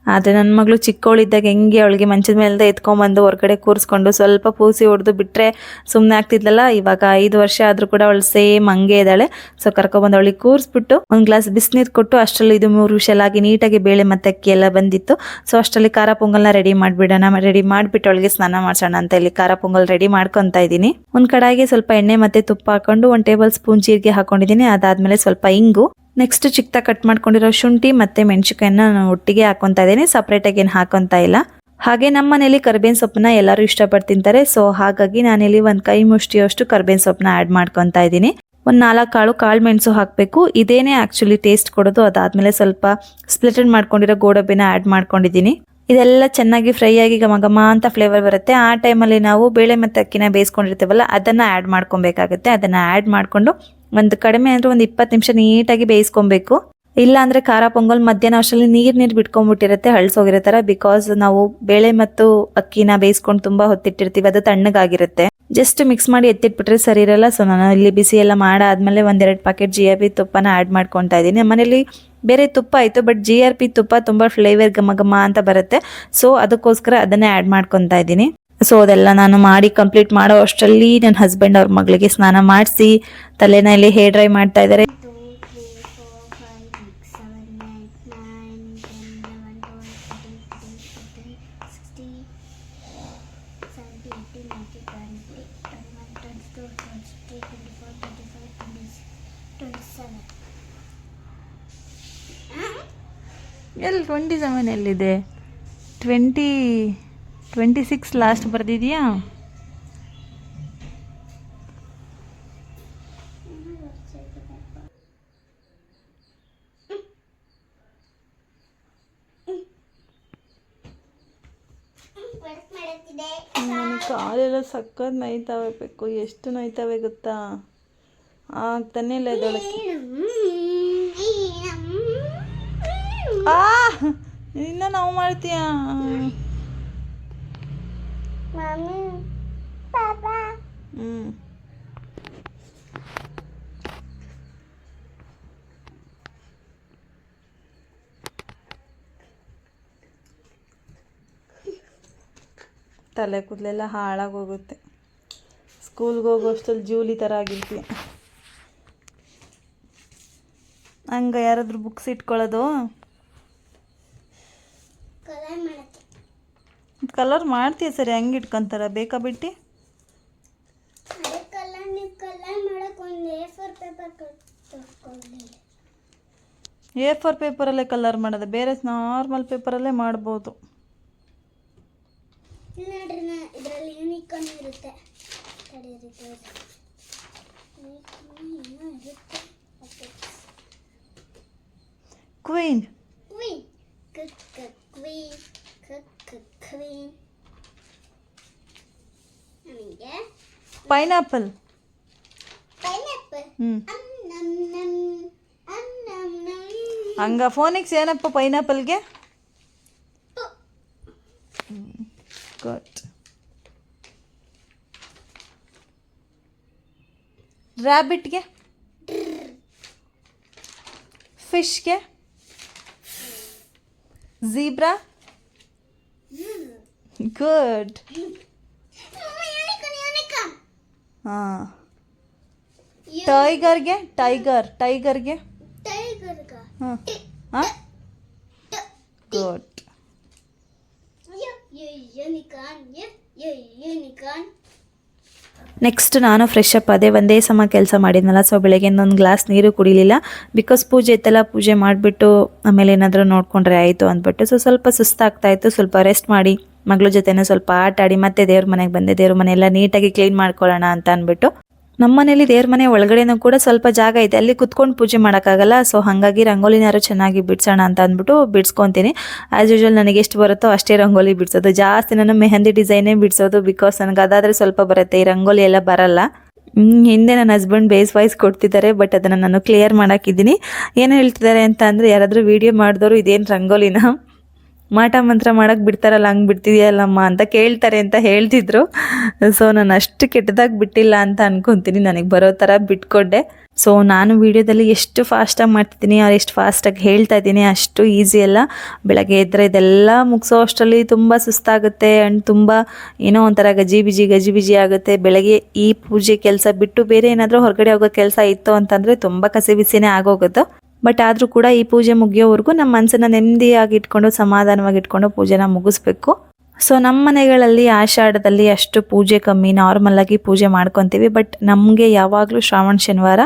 ಆದರೆ ನನ್ನ ಮಗಳು ಚಿಕ್ಕವಳಿದ್ದಾಗ ಹೆಂಗೆ ಅವಳಿಗೆ ಮಂಚದ ಮೇಲಿಂದ ಎತ್ಕೊಂಬಂದು ಹೊರಗಡೆ ಕೂರಿಸ್ಕೊಂಡು ಸ್ವಲ್ಪ ಪೂಸಿ ಹೊಡೆದು ಬಿಟ್ಟರೆ ಸುಮ್ಮನೆ ಆಗ್ತಿದ್ಲಲ್ಲ, ಇವಾಗ ಐದು ವರ್ಷ ಆದರೂ ಕೂಡ ಅವಳು ಸೇಮ್ ಹಂಗೆ ಇದ್ದಾಳೆ. ಸೊ ಕರ್ಕೊಬಂದು ಅವಳಿಗೆ ಕೂರಿಸ್ಬಿಟ್ಟು ಒಂದು ಗ್ಲಾಸ್ ಬಿಸಿನೀರು ಕೊಟ್ಟು ಅಷ್ಟರಲ್ಲಿ ಇದು ಮೂರು ವಿಷಲಾಗಿ ನೀಟಾಗಿ ಬೇಳೆ ಮತ್ತು ಅಕ್ಕಿ ಎಲ್ಲ ಬಂದಿತ್ತು. ಸೊ ಅಷ್ಟರಲ್ಲಿ ಖಾರ ಪೊಂಗಲ್ನ ರೆಡಿ ಮಾಡಿಬಿಡೋಣ ರೆಡಿ ಮಾಡಿಬಿಟ್ಟು ಅವಳಿಗೆ ಸ್ನಾನ ಮಾಡಿಸೋಣ ಅಂತ ಇಲ್ಲಿ ಖಾರ ಪೊಂಗಲ್ ರೆಡಿ ಮಾಡ್ಕೊತಾ ಇದ್ದೀನಿ. ಒಂದು ಕಡಾಯಿಗೆ ಸ್ವಲ್ಪ ಎಣ್ಣೆ ಮತ್ತು ತುಪ್ಪ ಹಾಕೊಂಡು ಒಂದು ಟೇಬಲ್ ಸ್ಪೂನ್ ಜೀರಿಗೆ ಹಾಕೊಂಡಿದ್ದೀನಿ. ಅದಾದಮೇಲೆ ಸ್ವಲ್ಪ ಇಂಗು. ನೆಕ್ಸ್ಟ್ ಚಿಕ್ಕದಾಗಿ ಕಟ್ ಮಾಡ್ಕೊಂಡಿರೋ ಶುಂಠಿ ಮತ್ತು ಮೆಣಸಿನ್ಕಾಯಿನ ನಾನು ಒಟ್ಟಿಗೆ ಹಾಕೊತಾ ಇದ್ದೀನಿ. ಸಪ್ರೇಟಾಗಿ ಏನು ಹಾಕೊತಾ ಇಲ್ಲ. ಹಾಗೆ ನಮ್ಮ ಮನೇಲಿ ಕರ್ಬೇವಿನ ಸೊಪ್ಪನ್ನ ಎಲ್ಲರೂ ಇಷ್ಟಪಟ್ಟು ತಿಂತಾರೆ. ಸೊ ಹಾಗಾಗಿ ನಾನಿಲ್ಲಿ ಒಂದು ಕೈ ಮುಷ್ಟಿಯಷ್ಟು ಕರ್ಬೇವಿನ ಸೊಪ್ಪನ್ನ ಆ್ಯಡ್ ಮಾಡ್ಕೊತಾ ಇದ್ದೀನಿ. ಒಂದು ನಾಲ್ಕು ಕಾಳು ಕಾಳು ಮೆಣಸು ಹಾಕಬೇಕು. ಇದೇನೇ ಆ್ಯಕ್ಚುಲಿ ಟೇಸ್ಟ್ ಕೊಡೋದು. ಅದಾದಮೇಲೆ ಸ್ವಲ್ಪ ಸ್ಪ್ಲಿಟೆಡ್ ಮಾಡ್ಕೊಂಡಿರೋ ಗೋಡಬ್ಬಿನ ಆ್ಯಡ್ ಮಾಡ್ಕೊಂಡಿದ್ದೀನಿ. ಇದೆಲ್ಲ ಚೆನ್ನಾಗಿ ಫ್ರೈ ಆಗಿ ಘಮ ಘಮ ಅಂತ ಫ್ಲೇವರ್ ಬರುತ್ತೆ. ಆ ಟೈಮಲ್ಲಿ ನಾವು ಬೇಳೆ ಮತ್ತು ಅಕ್ಕಿನ ಬೇಯಿಸ್ಕೊಂಡಿರ್ತೀವಲ್ಲ, ಅದನ್ನು ಆ್ಯಡ್ ಮಾಡ್ಕೊಬೇಕಾಗುತ್ತೆ. ಅದನ್ನು ಆ್ಯಡ್ ಮಾಡಿಕೊಂಡು ಒಂದು ಕಡಿಮೆ ಅಂದರೆ ಒಂದು ಇಪ್ಪತ್ತು ನಿಮಿಷ ನೀಟಾಗಿ ಬೇಯಿಸ್ಕೊಬೇಕು. ಇಲ್ಲ ಅಂದರೆ ಖಾರ ಪೊಂಗಲ್ ಮಧ್ಯಾಹ್ನ ಅಷ್ಟರಲ್ಲಿ ನೀರು ನೀರು ಬಿಟ್ಕೊಂಡ್ಬಿಟ್ಟಿರುತ್ತೆ ಹಳ್ಸೋಗಿರೋ ಥರ ಬಿಕಾಸ್ ನಾವು ಬೇಳೆ ಮತ್ತು ಅಕ್ಕಿನ ಬೇಯಿಸ್ಕೊಂಡು ತುಂಬ ಹೊತ್ತಿಟ್ಟಿರ್ತೀವಿ, ಅದು ತಣ್ಣಗಾಗಿರುತ್ತೆ. ಜಸ್ಟ್ ಮಿಕ್ಸ್ ಮಾಡಿ ಎತ್ತಿಟ್ಬಿಟ್ರೆ ಸರಿ ಇರಲ್ಲ. ಸೊ ನಾನು ಇಲ್ಲಿ ಬಿಸಿ ಎಲ್ಲ ಮಾಡಾದ್ಮೇಲೆ ಒಂದೆರಡು ಪ್ಯಾಕೆಟ್ ಜಿ ಆರ್ ಪಿ ತುಪ್ಪನ ಆ್ಯಡ್ ಮಾಡ್ಕೊತಾ ಇದ್ದೀನಿ. ಮನೇಲಿ ಬೇರೆ ತುಪ್ಪ ಆಯಿತು ಬಟ್ ಜಿ ಆರ್ ಪಿ ತುಪ್ಪ ತುಂಬ ಫ್ಲೇವರ್ ಗಮ ಗಮ ಅಂತ ಬರುತ್ತೆ. ಸೊ ಅದಕ್ಕೋಸ್ಕರ ಅದನ್ನೇ ಆ್ಯಡ್ ಮಾಡ್ಕೊತಾ ಇದ್ದೀನಿ. ಸೊ ಅದೆಲ್ಲ ನಾನು ಮಾಡಿ ಕಂಪ್ಲೀಟ್ ಮಾಡೋ ಅಷ್ಟರಲ್ಲಿ ನನ್ನ ಹಸ್ಬೆಂಡ್ ಅವ್ರ ಮಗಳಿಗೆ ಸ್ನಾನ ಮಾಡಿಸಿ ತಲೆನ ಇಲ್ಲಿ ಹೇರ್ ಡ್ರೈ ಮಾಡ್ತಾ ಇದ್ದಾರೆ ಎಲ್ಲಿ ಟ್ವೆಂಟಿ ಸೆವೆನ್ ಎಲ್ಲಿದೆ? ಟ್ವೆಂಟಿ ಟ್ವೆಂಟಿ ಸಿಕ್ಸ್ ಲಾಸ್ಟ್ ಬರೆದಿದೆಯಾ? ನನ್ನ ಕಾಲೆಲ್ಲ ಸಕ್ಕತ್ ನೋಯ್ತಾವೆ ಬೇಕು ಎಷ್ಟು ನೋಯ್ತಾವೆ ಗೊತ್ತಾ? ಆಗ್ತಾನೆ ಇಲ್ಲ ಇದೊಳಕ್ಕೆ. ಆ! ಇನ್ನ ನಾವು ಮಾಡ್ತೀಯಾ? ಮಮ್ಮಿ ಪಾಪಾ ಹ್ಞೂ ತಲೆ ಕೂದಲೆಲ್ಲ ಹಾಳಾಗೋಗುತ್ತೆ. ಸ್ಕೂಲ್ಗೆ ಹೋಗೋ ಅಷ್ಟರಲ್ಲಿ ಜೂಲಿ ಥರ ಆಗಿರ್ತೀವಿ ಹಂಗೆ ಯಾರಾದರೂ ಬುಕ್ಸ್ ಇಟ್ಕೊಳ್ಳೋದು ಕಲರ್ ಮಾಡುತ್ತೆ ಕಲರ್ ಮಾಡ್ತೀಯ ಸರಿ? ಹಂಗೆ ಇಟ್ಕೊಂತಾರ? ಬೇಕಾ ಬಿಟ್ಟು? ಎ ಫೋರ್ ಪೇಪರಲ್ಲೇ ಕಲರ್ ಮಾಡೋದು. ಬೇರೆ ನಾರ್ಮಲ್ ಪೇಪರಲ್ಲೇ ಮಾಡ್ಬೋದು. Queen queen. Queen Queen. Good, good, queen. Good, good, queen. ನಮಗೆ ಪೈನಾಪಲ್ ಪೈನಾಪಲ್ ಹ್ಞೂ ಅಂ ನಂ ನಂ ಅಂ ನಂ ನಂ ಹಂಗ ಫೋನಿಕ್ಸ್ ಏನಪ್ಪ ಪೈನಾಪಲ್ಗೆ ಗುಡ್ ರ್ಯಾಬಿಟ್ಗೆ ಫಿಶ್ಗೆ ಝೀಬ್ರಾ ಗುಡ್ ಹಾಂ. ಟೈಗರ್ಗೆ ಟೈಗರ್ ಟೈಗರ್ಗೆ ಹಾಂ. ಹಾಂ ಗುಡ್ ನೆಕ್ಸ್ಟ್ ನಾನು ಫ್ರೆಶ್ ಅಪ್ ಅದೇ ಒಂದೇ ಸಮ ಕೆಲಸ ಮಾಡಿದ್ನಲ್ಲ ಸೊ ಬೆಳಗ್ಗೆ ಒಂದು ಗ್ಲಾಸ್ ನೀರು ಕುಡಿಲಿಲ್ಲ. ಬಿಕಾಸ್ ಪೂಜೆ ಇತ್ತಲ್ಲ ಪೂಜೆ ಮಾಡಿಬಿಟ್ಟು ಆಮೇಲೆ ಏನಾದರೂ ನೋಡ್ಕೊಂಡ್ರೆ ಆಯಿತು ಅಂದ್ಬಿಟ್ಟು ಸೊ ಸ್ವಲ್ಪ ಸುಸ್ತಾಗ್ತಾ ಇತ್ತು ಸ್ವಲ್ಪ ರೆಸ್ಟ್ ಮಾಡಿ. ಮಗಳ ಜೊತೆನೂ ಸ್ವಲ್ಪ ಆಟ ಆಡಿ ಮತ್ತೆ ದೇವ್ರ ಮನೆಗೆ ಬಂದೆ. ದೇವ್ರ ಮನೆ ಎಲ್ಲ ನೀಟಾಗಿ ಕ್ಲೀನ್ ಮಾಡ್ಕೊಳ್ಳೋಣ ಅಂತ ಅಂದ್ಬಿಟ್ಟು ನಮ್ಮ ಮನೇಲಿ ದೇವ್ರ ಮನೆ ಒಳಗಡೆನೂ ಕೂಡ ಸ್ವಲ್ಪ ಜಾಗ ಇದೆ. ಅಲ್ಲಿ ಕುತ್ಕೊಂಡು ಪೂಜೆ ಮಾಡೋಕ್ಕಾಗಲ್ಲ. ಸೊ ಹಾಗಾಗಿ ರಂಗೋಲಿನಾರು ಚೆನ್ನಾಗಿ ಬಿಡ್ಸೋಣ ಅಂತ ಅಂದ್ಬಿಟ್ಟು ಬಿಡ್ಸ್ಕೊತೀನಿ. ಆ್ಯಸ್ ಯೂಶುವಲ್ ನನಗೆ ಎಷ್ಟು ಬರುತ್ತೋ ಅಷ್ಟೇ ರಂಗೋಲಿ ಬಿಡಿಸೋದು. ಜಾಸ್ತಿ ನಾನು ಮೆಹಂದಿ ಡಿಸೈನೇ ಬಿಡಿಸೋದು ಬಿಕಾಸ್ ನನಗೆ ಅದಾದರೆ ಸ್ವಲ್ಪ ಬರುತ್ತೆ. ಈ ರಂಗೋಲಿ ಎಲ್ಲ ಬರಲ್ಲ. ಹಿಂದೆ ನನ್ನ ಹಸ್ಬೆಂಡ್ ಬೇಸ್ ವಾಯ್ಸ್ ಕೊಡ್ತಿದ್ದಾರೆ ಬಟ್ ಅದನ್ನು ನಾನು ಕ್ಲಿಯರ್ ಮಾಡೋಕ್ಕಿದ್ದೀನಿ ಏನು ಹೇಳ್ತಿದ್ದಾರೆ ಅಂತ ಅಂದರೆ ಯಾರಾದರೂ ವೀಡಿಯೋ ಮಾಡಿದವರು ಇದೇನು ರಂಗೋಲಿನ? ಮಾಟ ಮಂತ್ರ ಮಾಡಕ್ಕೆ ಬಿಡ್ತಾರಲ್ಲ, ಹಂಗೆ ಬಿಡ್ತಿದೆಯಲ್ಲಮ್ಮ ಅಂತ ಕೇಳ್ತಾರೆ ಅಂತ ಹೇಳ್ತಿದ್ರು. ಸೊ ನಾನು ಅಷ್ಟು ಕೆಟ್ಟದಾಗಿ ಬಿಟ್ಟಿಲ್ಲ ಅಂತ ಅನ್ಕೊತೀನಿ. ನನಗೆ ಬರೋ ಥರ ಬಿಟ್ಕೊಂಡೆ ಸೊ ನಾನು ವಿಡಿಯೋದಲ್ಲಿ ಎಷ್ಟು ಫಾಸ್ಟಾಗಿ ಮಾಡ್ತಿದ್ದೀನಿ, ಅವ್ರು ಎಷ್ಟು ಫಾಸ್ಟಾಗಿ ಹೇಳ್ತಾ ಇದ್ದೀನಿ ಅಷ್ಟು ಈಸಿ ಅಲ್ಲ. ಬೆಳಗ್ಗೆ ಎದ್ದರೆ ಇದೆಲ್ಲ ಮುಗಿಸೋ ಅಷ್ಟರಲ್ಲಿ ತುಂಬ ಸುಸ್ತಾಗುತ್ತೆ ಆ್ಯಂಡ್ ತುಂಬ ಏನೋ ಒಂಥರ ಗಜಿ ಬಿಜಿ ಗಜಿ ಬಿಜಿ ಆಗುತ್ತೆ. ಬೆಳಗ್ಗೆ ಈ ಪೂಜೆ ಕೆಲಸ ಬಿಟ್ಟು ಬೇರೆ ಏನಾದರೂ ಹೊರಗಡೆ ಹೋಗೋ ಕೆಲಸ ಇತ್ತು ಅಂತಂದರೆ ತುಂಬ ಕಸಿ ಬಿಸಿನೇ ಆಗೋಗುತ್ತೆ. ಬಟ್ ಆದರೂ ಕೂಡ ಈ ಪೂಜೆ ಮುಗಿಯೋವರೆಗೂ ನಮ್ಮ ಮನಸ್ಸನ್ನು ನೆಮ್ಮದಿಯಾಗಿ ಇಟ್ಕೊಂಡು, ಸಮಾಧಾನವಾಗಿ ಇಟ್ಕೊಂಡು ಪೂಜೆನ ಮುಗಿಸ್ಬೇಕು. ಸೊ ನಮ್ಮ ಮನೆಗಳಲ್ಲಿ ಆಷಾಢದಲ್ಲಿ ಅಷ್ಟು ಪೂಜೆ ಕಮ್ಮಿ ನಾರ್ಮಲಾಗಿ ಪೂಜೆ ಮಾಡ್ಕೊತೀವಿ. ಬಟ್ ನಮಗೆ ಯಾವಾಗಲೂ ಶ್ರಾವಣ, ಶನಿವಾರ